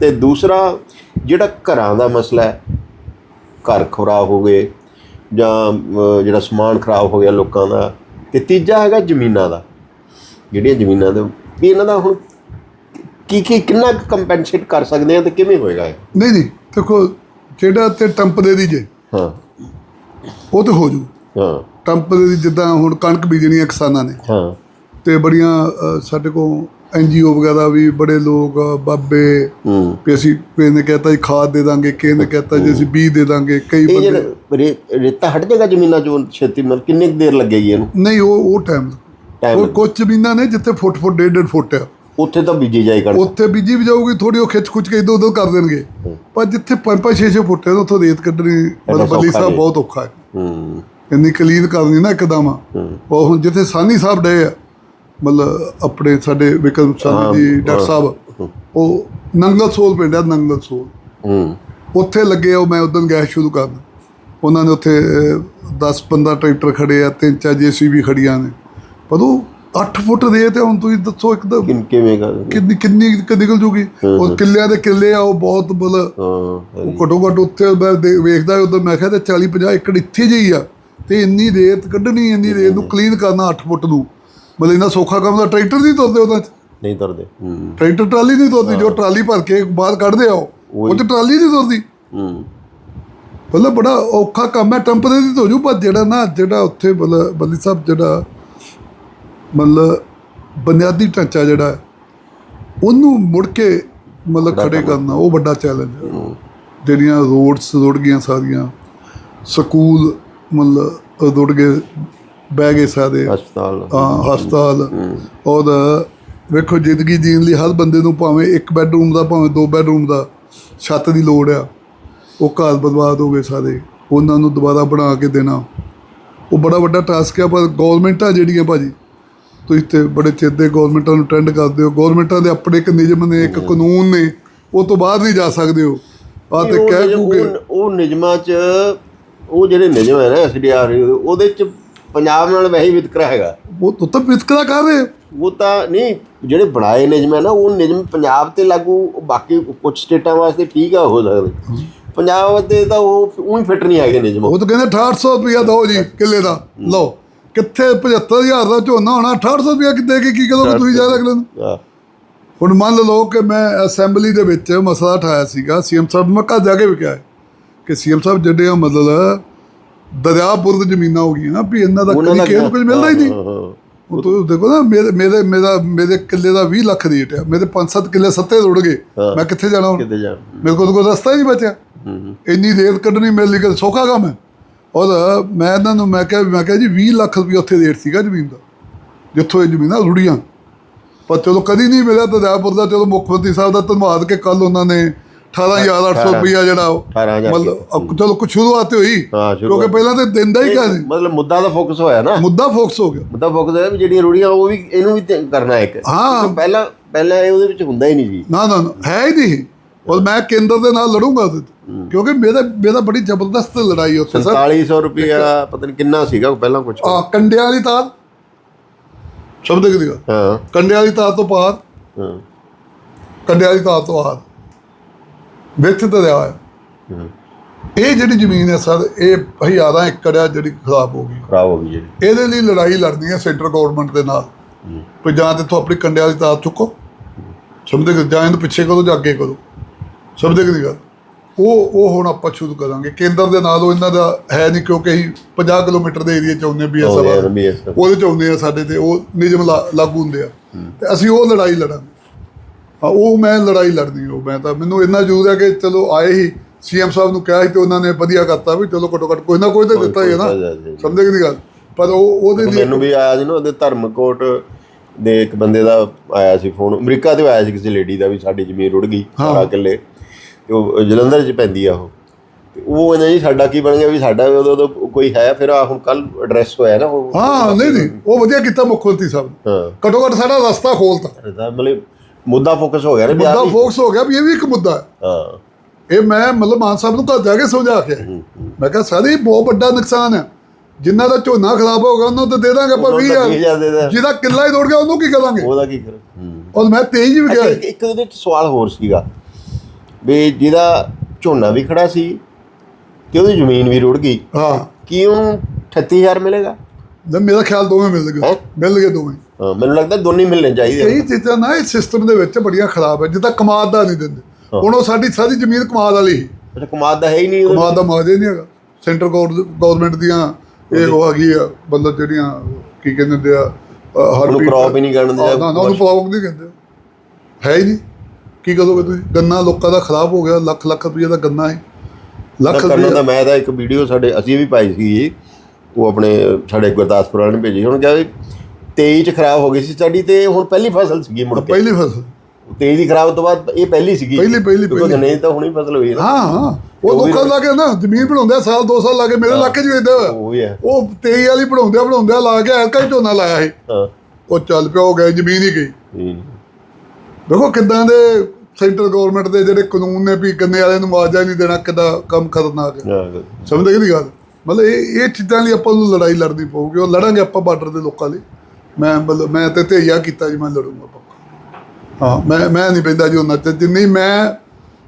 ਤੇ ਦੂਸਰਾ ਜਿਹੜਾ ਘਰਾਂ ਦਾ ਮਸਲਾ ਹੈ ਘਰ ਖਰਾਬ ਹੋ ਗਏ ਜਾਂ ਜਿਹੜਾ ਸਮਾਨ ਖਰਾਬ ਹੋ ਗਿਆ ਲੋਕਾਂ ਦਾ ਤੇ ਤੀਜਾ ਹੈਗਾ ਜ਼ਮੀਨਾਂ ਦਾ। ਜਿਹੜੀਆਂ ਜ਼ਮੀਨਾਂ ਦੇ ਵੀ ਇਹਨਾਂ ਦਾ ਹੁਣ ਕੀ ਕੀ ਕਿੰਨਾ ਕੰਪਨਸੇਟ ਕਰ ਸਕਦੇ ਆ ਤੇ ਕਿਵੇਂ ਹੋਏਗਾ ਇਹ?
ਨਹੀਂ ਨਹੀਂ ਦੇਖੋ ਜਿਹੜਾ ਤੇ ਟੰਪ ਦੇ ਦੀ ਜੇ
ਹਾਂ।
ਉਹ ਤੇ ਹੋ ਜੂ।
ਹਾਂ।
ਟੰਪ ਦੇ ਦੀ ਜਿੱਦਾਂ ਹੁਣ ਕਣਕ ਬੀਜਣੀ ਹੈ ਕਿਸਾਨਾਂ ਨੇ
ਹਾਂ।
ਤੇ ਬੜੀਆਂ ਸਾਡੇ ਕੋਲ ਐਨਜੀਓ ਵਗੈਰਾ ਵੀ ਬੜੇ ਲੋਕ ਬਾਬੇ
ਹੂੰ।
ਵੀ ਅਸੀਂ ਕਿਸੇ ਨੇ ਕਹਿਤਾ ਜੀ ਖਾਦ ਦੇ ਦਾਂਗੇ ਕਿਸੇ ਨੇ ਕਹਿਤਾ ਜੀ ਅਸੀਂ ਬੀਜ ਦੇ ਦਾਂਗੇ ਕਈ ਬੰਦੇ
ਰੇਤਾ ਹਟ ਜਾਏਗਾ ਜ਼ਮੀਨਾਂ ਚੋਂ ਛੇਤੀ ਮਤਲਬ ਕਿੰਨੀ ਕੁ ਦੇਰ ਲੱਗੇਗੀ ਇਹਨੂੰ?
ਨਹੀਂ ਉਹ ਉਹ ਟਾਈਮ ਉਹ ਕੁਝ ਜ਼ਮੀਨਾਂ ਨੇ ਜਿੱਥੇ ਫੁੱਟ ਫੁੱਟ ਡੇਢ ਡੇਢ ਫੁੱਟ ਆ।
ਉੱਥੇ ਤਾਂ ਬੀਜੀ ਜਾਈ ਕਣਕ।
ਉੱਥੇ ਬੀਜੀ ਵੀ ਜਾਊਗੀ ਥੋੜੀ ਉਹ ਖਿੱਚ ਖੁੱਚ ਕੇ ਇਧਰ ਉਧਰ ਕਰ ਦੇਣਗੇ। ਪਰ ਜਿੱਥੇ ਪੰਜ ਪੰਜ ਛੇ ਛੇ ਫੁੱਟ ਹੈ ਉੱਥੋਂ ਰੇਤ ਕੱਢਣੀ ਮਤਲਬ ਬੱਲੀ ਸਾਹਿਬ। ਬਹੁਤ ਔਖਾ ਹੈ।
ਹੂੰ।
ਇੰਨੀ ਕਲੀਨ ਕਰਨੀ ਨਾ ਇੱਕਦਮ। ਉਹ ਹੁਣ ਜਿੱਥੇ ਸਾਨੀ ਸਾਹਿਬ ਡਏ ਆ ਮਤਲਬ ਆਪਣੇ ਸਾਡੇ ਵਿਕਰਮ ਸਾਨੀ ਜੀ ਡਾਕਟਰ ਸਾਹਿਬ ਉਹ ਨੰਗਲ ਸੋਲ ਪਿੰਡ ਆ ਨੰਗਲ ਸੋਲ।
ਹੂੰ।
ਉੱਥੇ ਲੱਗੇ ਉਹ ਮੈਂ ਉਦੋਂ ਗੈਸ ਸ਼ੁਰੂ ਕਰਨ। ਉਹਨਾਂ ਨੇ ਉੱਥੇ 10 15 ਟਰੈਕਟਰ ਖੜੇ ਆ ਤਿੰਨ ਚਾਰ ਜੀਸੀਬੀ ਖੜੀਆਂ ਨੇ। ਪਰ ਉਹ 8 ਫੁੱਟ ਰੇਤ ਹੈ ਹੁਣ ਤੁਸੀਂ ਦੱਸੋ ਇੱਕਦਮ
ਕਿੰਨ ਕਿਵੇਂ ਕਰ
ਕਿੰਨੀ ਕਿੰਨੀ ਨਿਕਲ ਜੂਗੀ? ਉਹ ਕਿੱਲਿਆਂ ਦੇ ਕਿੱਲੇ ਆ ਉਹ ਬਹੁਤ
ਹਾਂ
ਉਹ ਘੱਟੋ ਘੱਟ ਉੱਥੇ ਮੈਂ ਦੇ- ਵੇਖਦਾ ਉਦੋਂ ਮੈਂ ਕਿਹਾ ਤੇ 40 50 ਏਕੜ ਇੱਥੇ ਜਿਹੀ ਆ। ਤੇ ਇੰਨੀ ਰੇਤ ਕੱਢਣੀ ਇੰਨੀ ਰੇਤ ਨੂੰ ਕਲੀਨ ਕਰਨਾ 8 ਫੁੱਟ ਨੂੰ। ਮਤਲਬ ਇੰਨਾ ਸੌਖਾ ਕੰਮ ਦਾ ਟਰੈਕਟਰ ਨਹੀਂ ਤੁਰਦੇ ਉਹਦਾ
ਨਹੀਂ ਤੁਰਦੇ। ਹੂੰ।
ਟਰੈਕਟਰ ਟਰਾਲੀ ਨਹੀਂ ਤੁਰਦੀ ਜੋ ਟਰਾਲੀ ਭਰ ਕੇ ਬਾਹਰ ਕੱਢਦੇ ਆ ਉਹ ਉਹ ਤੇ ਟਰਾਲੀ ਨਹੀਂ ਤੁਰਦੀ।
ਹੂੰ।
ਮਤਲਬ ਬੜਾ ਔਖਾ ਕੰਮ ਹੈ ਟੈਂਪਰੇਰੀ ਤਾਂ ਜੂ ਪਰ ਜਿਹੜਾ ਨਾ ਜਿਹੜਾ ਉੱਥੇ ਮਤਲਬ ਬੱਲੀ ਸਾਹਿਬ ਜਿਹੜਾ ਮਤਲਬ ਬੁਨਿਆਦੀ ਢਾਂਚਾ ਜਿਹੜਾ ਉਹਨੂੰ ਮੁੜ ਕੇ ਮਤਲਬ ਖੜੇ ਕਰਨਾ ਉਹ ਵੱਡਾ ਚੈਲੰਜ ਹੈ। ਜਿਹੜੀਆਂ ਰੋਡਸ ਰੁੜ ਗਈਆਂ ਸਾਰੀਆਂ ਸਕੂਲ ਮਤਲਬ ਰੁੜ ਗਏ ਬਹਿ ਗਏ ਸਾਰੇ।
ਹਸਪਤਾਲ
ਹਾਂ ਹਸਪਤਾਲ। ਔਰ ਵੇਖੋ ਜ਼ਿੰਦਗੀ ਜੀਣ ਲਈ ਹਰ ਬੰਦੇ ਨੂੰ ਭਾਵੇਂ ਇੱਕ ਬੈੱਡਰੂਮ ਦਾ ਭਾਵੇਂ ਦੋ ਬੈੱਡਰੂਮ ਦਾ ਛੱਤ ਦੀ ਲੋੜ ਆ। ਉਹ ਘਰ ਬਰਬਾਦ ਹੋ ਗਏ ਸਾਰੇ। ਉਹਨਾਂ ਨੂੰ ਦੁਬਾਰਾ ਬਣਾ ਕੇ ਦੇਣਾ। ਉਹ ਬੜਾ ਵੱਡਾ ਟਾਸਕ ਆ ਪਰ ਗਵਰਨਮੈਂਟਾਂ ਜਿਹੜੀਆਂ ਭਾਜੀ ਤੁਸੀਂ ਤੇ ਬੜੇ ਚਿੱਦੇ ਗਵਰਨਮੈਂਟਾਂ ਨੂੰ ਟੈਂਡ ਕਰਦੇ ਹੋ। ਗਵਰਨਮੈਂਟਾਂ ਦੇ ਆਪਣੇ ਇੱਕ ਨਿਯਮ ਨੇ ਇੱਕ ਕਾਨੂੰਨ ਨੇ ਉਹ ਤੋਂ ਬਾਅਦ ਨਹੀਂ ਜਾ ਸਕਦੇ ਹੋ ਆ ਤੇ ਕਹਿ
ਨਿਯਮ-
ਕੂ। ਕੇ
ਉਹ- ਉਹ ਨਿਯਮਾਂ ਚ ਉਹ ਜਿਹੜੇ ਨਿਯਮ ਹੈ ਨਾ ਐਸਡੀਆਰ ਉਹਦੇ ਚ ਪੰਜਾਬ ਨਾਲ ਵੈਸੇ ਹੀ ਵਿਤਕਰਾ ਹੈਗਾ।
ਉਹ ਉਹ ਤਾਂ ਵਿਤਕਰਾ ਕਰ ਰਹੇ।
ਉਹ ਤਾਂ ਨਹੀਂ ਜਿਹੜੇ ਬਣਾਏ ਨਿਯਮ ਹੈ ਨਾ ਉਹ ਨਿਯਮ ਪੰਜਾਬ ਤੇ ਲਾਗੂ ਬਾਕੀ ਕੁਝ ਸਟੇਟਾਂ ਵਾਸਤੇ ਠੀਕ ਆ ਹੋ ਸਕਦੇ। ਪੰਜਾਬ ਤੇ ਤਾਂ ਉਹ ਉਹੀ ਫਿੱਟ ਨਹੀਂ ਹੈਗੇ ਨਿਯਮ।
ਉਹ ਤਾਂ ਕਹਿੰਦੇ 6800 ਰੁਪਇਆ ਦਿਓ ਜੀ ਕਿੱਲੇ ਦਾ। ਲਓ ਕਿੱਥੇ 75000 ਦਾ ਝੋਨਾ ਹੋਣਾ 6800 ਰੁਪਇਆ ਕਿੱਦੇ ਕੇ ਕੀ ਕਰੋਗੇ ਤੁਸੀਂ ਜਾ ਅਗਲੇ ਨੂੰ? ਹੁਣ ਮੰਨ ਲਓ ਕਿ ਮੈਂ ਅਸੈਂਬਲੀ ਦੇ ਵਿੱਚ ਮਸਲਾ ਉਠਾਇਆ ਸੀਗਾ ਸੀਐਮ ਸਾਹਿਬ ਮੈਂ ਘਰ ਜਾ ਕੇ ਵੀ ਕਿਹਾ ਕਿ ਸੀਐਮ ਸਾਹਿਬ ਜਿਹੜੇ ਆ ਮਤਲਬ ਦਰਿਆਪੁਰ ਦੀ ਜ਼ਮੀਨਾਂ ਹੋ ਗਈਆਂ ਨਾ ਵੀ ਇਹਨਾਂ ਦਾ ਕਦੀ ਕਿਸੇ ਨੂੰ ਕੁਝ ਮਿਲਦਾ ਹੀ ਨਹੀਂ। ਉਹ ਤੁਸੀਂ ਦੇਖੋ ਨਾ ਮੇਰੇ ਮੇਰੇ ਮੇਰਾ ਮੇਰੇ ਕਿੱਲੇ ਦਾ 20 ਲੱਖ ਰੇਟ ਆ। ਮੇਰੇ 5-7 ਕਿੱਲੇ ਸੱਤੇ ਰੁੜ ਗਏ। ਮੈਂ ਕਿੱਥੇ ਜਾਣਾ ਹੁਣ? ਮੇਰੇ ਕੋਲ ਤਾਂ ਕੋਈ ਰਸਤਾ ਹੀ ਨਹੀਂ ਬਚਿਆ। ਇੰਨੀ ਰੇਤ ਕੱਢਣੀ ਮੇਰੇ ਲਈ ਸੌਖਾ ਕੰਮ ਹੈ। ਔਰ ਮੈਂ ਇਹਨਾਂ ਨੂੰ ਮੈਂ ਕਿਹਾ ਮੈਂ ਕਿਹਾ ਜੀ 20 ਲੱਖ ਰੁਪਏ ਉੱਥੇ ਰੇਟ ਸੀਗਾ ਜ਼ਮੀਨ ਦਾ ਜਿੱਥੋਂ ਇਹ ਜ਼ਮੀਨਾਂ ਰੁੜੀਆਂ। ਪਰ ਚਲੋ ਕਦੀ ਨਹੀਂ ਮਿਲਿਆ ਤਾਂ ਦਰਿਆਪੁਰ ਦਾ। ਚਲੋ ਮੁੱਖ ਮੰਤਰੀ ਸਾਹਿਬ ਦਾ ਧੰਨਵਾਦ ਕਿ ਕੱਲ ਉਹਨਾਂ ਨੇ 18800 ਰੁਪਇਆ ਜਿਹੜਾ ਉਹ।
18,000
ਮਤਲਬ ਚਲੋ ਕੁਛ ਸ਼ੁਰੂਆਤ ਹੋਈ
ਹਾਂ, ਸ਼ੁਰੂਆਤ।
ਕਿਉਂਕਿ ਪਹਿਲਾਂ ਤਾਂ ਦਿੰਦਾ ਹੀ ਸੀ।
ਮਤਲਬ ਮੁੱਦਾ ਦਾ ਫੋਕਸ ਹੋਇਆ ਨਾ।
ਮੁੱਦਾ ਫੋਕਸ ਹੋ ਗਿਆ।
ਮੁੱਦਾ ਫੋਕਸ ਹੋਇਆ ਵੀ ਜਿਹੜੀਆਂ ਰੂੜੀਆਂ ਉਹ ਵੀ ਇਹਨੂੰ ਵੀ ਤੇ ਕਰਨਾ ਇੱਕ।
ਹਾਂ।
ਕਿਉਂਕਿ ਪਹਿਲਾਂ ਪਹਿਲਾਂ ਇਹ ਉਹਦੇ ਵਿੱਚ ਹੁੰਦਾ ਹੀ ਨਹੀਂ ਜੀ
ਨਾ ਨਾ ਨਾ, ਹੈ ਹੀ ਨਹੀਂ। ਔਰ ਮੈਂ ਕੇਂਦਰ ਦੇ ਨਾਲ ਲੜੂੰਗਾ ਉਹਦੇ ਤੇ। ਕਿਉਂਕਿ ਮੇਰਾ ਮੇਰਾ ਬੜੀ ਜ਼ਬਰਦਸਤ ਲੜਾਈ ਉੱਥੇ ਸਰ।
4700 ਰੁਪਇਆ ਪਤਾ ਨਹੀਂ ਕਿੰਨਾ ਸੀਗਾ ਪਹਿਲਾਂ ਕੁਝ
ਆ ਕੰਡਿਆਂ ਵਾਲੀ ਤਾਰ। ਸ਼ਬਦ ਕਿਹਦੀ ਗੱਲ
ਹਾਂ।
ਕੰਡਿਆਂ ਵਾਲੀ ਤਾਰ ਤੋਂ ਪਾਰ
ਹਾਂ।
ਕੰਡਿਆਂ ਵਾਲੀ ਤਾਰ ਤੋਂ ਆਰ ਵਿੱਚ ਦਰਿਆ ਹੈ
ਹੂੰ।
ਇਹ ਜਿਹੜੀ ਜ਼ਮੀਨ ਹੈ ਸਰ ਇਹ ਹਜ਼ਾਰਾਂ ਏਕੜ ਆ ਜਿਹੜੀ ਖਰਾਬ ਹੋ ਗਈ।
ਖਰਾਬ ਹੋ ਗਈ ਜਿਹੜੀ।
ਇਹਦੇ ਲਈ ਲੜਾਈ ਲੜਨੀ ਹੈ ਸੈਂਟਰ ਗਵਰਨਮੈਂਟ ਦੇ ਨਾਲ।
ਹੂੰ।
ਵੀ ਜਾਂ ਤੇ ਤੋਂ ਆਪਣੀ ਕੰਡਿਆਂ ਵਾਲੀ ਤਾਰ ਚੁੱਕੋ। ਸਮਝਦੇ ਕਿ ਜਾਂ ਇਹਨੂੰ ਪਿੱਛੇ ਕਰੋ ਜਾਂ ਅੱਗੇ ਕਰੋ। ਸਮਝਦੇ ਕਿ ਗੱਲ? ਉਹ ਉਹ ਹੁਣ ਆਪਾਂ ਸ਼ੁਰੂ ਕਰਾਂਗੇ। ਕੇਂਦਰ ਦੇ ਨਾਲ ਉਹ ਇਹਨਾਂ ਦਾ ਹੈ ਨਹੀਂ ਕਿਉਂਕਿ ਅਸੀਂ 50 ਕਿਲੋਮੀਟਰ ਦੇ ਏਰੀਆ ਚ ਆਉਂਦੇ
ਤਰ੍ਹਾਂ।
ਉਹਦੇ ਚ ਆਉਂਦੇ ਆ ਸਾਡੇ ਤੇ। ਉਹ ਨਿਯਮ ਲਾਗੂ ਹੁੰਦੇ ਆ। ਤੇ ਅਸੀਂ ਉਹ ਲੜਾਈ ਲੜਾਂਗੇ। ਹਾਂ ਉਹ ਮੈਂ ਲੜਾਈ ਲੜਨੀ ਉਹ ਮੈਂ ਤਾਂ ਮੈਨੂੰ ਇੰਨਾ ਜ਼ਰੂਰ ਹੈ ਕਿ ਚਲੋ ਆਏ ਹੀ ਸੀਐਮ ਸਾਹਿਬ ਨੂੰ ਕਿਹਾ ਸੀ ਤੇ ਉਹਨਾਂ ਨੇ ਵਧੀਆ ਕਰਤਾ ਵੀ ਚਲੋ ਘੱਟੋ ਘੱਟ ਕੋਈ ਨਾ ਕੋਈ ਤਾਂ ਦਿੱਤਾ ਹੀ ਹੈ ਨਾ ਸਮਝੇ ਕਿ ਨਹੀਂ ਗੱਲ? ਪਰ ਉਹ ਉਹਦੇ ਲਈ
ਮੈਨੂੰ ਵੀ ਆਇਆ ਸੀ ਨਾ ਉਹਦੇ ਧਰਮਕੋਟ ਦੇ ਇੱਕ ਬੰਦੇ ਦਾ ਆਇਆ ਸੀ ਫੋਨ ਅਮਰੀਕਾ ਤੋਂ ਆਇਆ ਸੀ ਕਿਸੇ ਲੇਡੀ ਦਾ ਵੀ ਸਾਡੀ ਜ਼ਮੀਨ ਰੁੜ ਗਈ। 12 ਕਿੱਲੇ ਤੇ ਉਹ ਜਲੰਧਰ 'ਚ ਪੈਂਦੀ ਆ ਉਹ। ਉਹ ਕਹਿੰਦਾ ਜੀ ਸਾਡਾ ਕੀ ਬਣ ਗਿਆ ਵੀ ਸਾਡਾ ਉਦੋਂ ਉਦੋਂ ਕੋਈ ਹੈ ਫਿਰ ਆ ਹੁਣ ਕੱਲ ਐਡਰੈਸ ਹੋਇਆ ਨਾ ਉਹ।
ਹਾਂ ਨਹੀਂ ਨਹੀਂ ਉਹ ਵਧੀਆ ਕੀਤਾ ਮੁੱਖ ਮੰਤਰੀ ਸਾਹਿਬ ਘੱਟੋ ਘੱਟ ਸਾਡਾ ਰਸਤਾ ਖੋਲਤਾ।
ਮਤਲਬ ਮੁੱਦਾ ਫੋਕਸ ਹੋ ਗਿਆ ਨਾ
ਮੁੱਦਾ ਫੋਕਸ ਹੋ ਗਿਆ ਵੀ ਇਹ ਵੀ ਇੱਕ ਮੁੱਦਾ ਹੈ।
ਹਾਂ।
ਇਹ ਮੈਂ ਮਤਲਬ ਮਾਨ ਸਾਹਿਬ ਨੂੰ ਘਰ ਜਾ ਕੇ ਸਮਝਾ ਕੇ ਆਇਆ।
ਹੂੰ, ਹੂੰ।
ਮੈਂ ਕਿਹਾ ਸਾਰੇ ਬਹੁਤ ਵੱਡਾ ਨੁਕਸਾਨ ਹੈ। ਜਿੰਨਾ ਦਾ ਝੋਨਾ ਖਰਾਬ ਹੋਗਾ ਉਹਨੂੰ ਤਾਂ ਦੇ ਦਾਂਗੇ ਆਪਾਂ
ਉਹਨੂੰ ਤਾਂ
20000
ਵੀਹ ਹਜ਼ਾਰ ਦੇ ਦਾਂਗੇ।
ਜਿਹਦਾ ਕਿੱਲਾ ਹੀ ਦੌੜ ਗਿਆ ਉਹਨੂੰ ਕੀ ਕਰਾਂਗੇ?
ਉਹਦਾ ਕੀ ਕਰ? ਹੂੰ।
ਔਰ ਮੈਂ ਤੇਜ਼ ਵੀ
ਅੱਛਾ
ਗਿਆ।
ਇੱਕ ਇੱਕ ਉਹਦੇ ਵਿੱਚ ਸਵਾਲ ਹੋਰ ਸੀਗਾ। ਵੀ ਜਿਹਦਾ ਝੋਨਾ ਵੀ ਖੜਾ ਸੀ ਤੇ ਉਹਦੀ ਜ਼ਮੀਨ ਵੀ ਰੁੜ ਗਈ।
ਹਾਂ।
ਕੀ ਉਹਨੂੰ 38000 ਮਿਲੇਗਾ?
ਤੇ ਮੇਰਾ ਖਿਆਲ ਦੋਵੇਂ ਮਿਲ ਗਏ।
ਹੈਂ?
ਮਿਲ ਗਏ ਦੋਵੇਂ।
ਹਾਂ, ਮੈਨੂੰ ਲੱਗਦਾ ਦੋਨੇ ਹੀ ਮਿਲਣੇ ਚਾਹੀਦੇ
ਕਈ ਚੀਜ਼ਾਂ ਨਾ ਇਸ ਸਿਸਟਮ ਦੇ ਵਿੱਚ ਬੜੀਆਂ ਖਰਾਬ ਹੈ ਜਿੱਦਾਂ ਕਮਾਦ ਦਾ ਨਹੀਂ ਦਿੰਦੇ। ਹੁਣ ਉਹ ਸਾਡੀ ਸਾਰੀ ਜ਼ਮੀਨ ਕਮਾਦ ਵਾਲੀ
ਅੱਛਾ ਕਮਾਦ ਦਾ ਹੈ ਹੀ ਨਹੀਂ।
ਕਮਾਦ ਦਾ ਮਾਜੇ ਨਹੀਂ ਹੈਗਾ। ਸੈਂਟਰ ਗਵਰਨਮੈਂਟ ਦੀਆਂ ਇਹ ਉਹ ਹੈਗੀ ਆ ਮਤਲਬ ਜਿਹੜੀਆਂ ਕੀ ਕਹਿੰਦੇ ਹੁੰਦੇ ਆ
ਉਹਨੂੰ
ਹਰਬੀਟ
crop ਹੀ ਨਹੀਂ ਕਰਨ।
ਹਾਂ, ਨਾ ਨਾ ਉਹਨੂੰ ਪ੍ਰੋਪ ਨਹੀਂ ਕਹਿੰਦੇ। ਹੈ ਹੀ ਨਹੀਂ। ਕੀ ਕਰੋਗੇ ਤੁਸੀਂ? ਗੰਨਾ ਲੋਕਾਂ ਦਾ ਖਰਾਬ ਹੋ ਗਿਆ ਲੱਖ ਲੱਖ ਰੁਪਏ ਦਾ ਗੰਨਾ ਹੈ। ਲੱਖ ਰੁਪਏ
ਦਾ ਮੈਂ ਤਾਂ ਇੱਕ ਵੀਡੀਓ ਸਾਡੇ ਅਸੀਂ ਵੀ ਪਾਈ ਸੀ। ਉਹ ਆਪਣੇ ਸਾਡੇ ਗੁਰਦਾਸਪੁਰ ਵਾਲੇ ਨੇ ਭੇਜੀ ਹੁਣ ਕਿਹਾ ਵੀ 23 ਚ ਖਰਾਬ ਹੋ ਗਈ ਸੀ ਸਾਡੀ ਤੇ ਹੁਣ ਪਹਿਲੀ ਫਸਲ ਸੀਗੀ ਮੁੜ ਕੇ।
ਪਹਿਲੀ ਫਸਲ।
23 ਦੀ ਖਰਾਬ ਤੋਂ ਬਾਅਦ ਇਹ ਪਹਿਲੀ ਸੀਗੀ।
ਪਹਿਲੀ- ਪਹਿਲੀ- ਪਹਿਲੀ।
ਨਹੀਂ ਤਾਂ ਹੁਣੀ ਫਸਲ ਹੋਈ ਨਾ
ਹਾਂ ਹਾਂ। ਉਹ
ਉਹ ਵੀ
ਲੋਕਾਂ ਲਾ ਕੇ ਨਾ ਜ਼ਮੀਨ ਬਣਾਉਂਦੇ ਸਾਲ ਦੋ ਸਾਲ ਲਾ ਕੇ ਮੇਰੇ ਇਲਾਕੇ 'ਚ ਵੇਚਦੇ ਹੋਇਆ
ਉਹ ਹੀ ਹੈ।
ਉਹ 23 ਵਾਲੀ ਬਣਾਉਂਦੇ ਬਣਾਉਂਦੇ ਲਾ ਕੇ ਐਲਕਾ ਝੋਨਾ ਲਾਇਆ ਸੀ।
ਹਾਂ।
ਉਹ ਚੱਲ ਪਿਆ ਹੋ ਗਿਆ ਜ਼ਮੀਨ ਹੀ ਗਈ। ਦੇਖੋ ਕਿੱਦਾਂ ਦੇ ਸੈਂਟਰ ਗਵਰਨਮੈਂਟ ਦੇ ਜਿਹੜੇ ਕਾਨੂੰਨ ਨੇ ਵੀ ਗੰਨੇ ਵਾਲਿਆਂ ਨੂੰ ਮੁਆਵਜ਼ਾ ਨਹੀਂ ਦੇਣਾ ਕਿੱਦਾਂ ਕੰਮ ਖਤਰਨਾਕ ਹੈ।
ਹਾਂ,
ਸਮਝਦੇ ਕਿ ਨਹੀਂ ਗੱਲ? ਮਤਲਬ ਇਹ ਇਹ ਚੀਜ਼ਾਂ ਲਈ ਆਪਾਂ ਨੂੰ ਲੜਾਈ ਲੜਨੀ ਪਊਗੀ ਉਹ ਲੜਾਂਗੇ ਆਪਾਂ ਬਾਰਡਰ ਦੇ ਲੋਕਾਂ ਲਈ। ਮੈਂ ਮਤਲਬ ਮੈਂ ਤੇ ਧਿਆ ਕੀਤਾ ਜੀ ਮੈਂ ਲੜੂੰਗਾ ਪੱਕਾ। ਹਾਂ ਮੈਂ ਮੈਂ ਨਹੀਂ ਪੈਂਦਾ ਜੀ ਉਹਨਾਂ ਤੇ। ਜਿੰਨੀ ਮੈਂ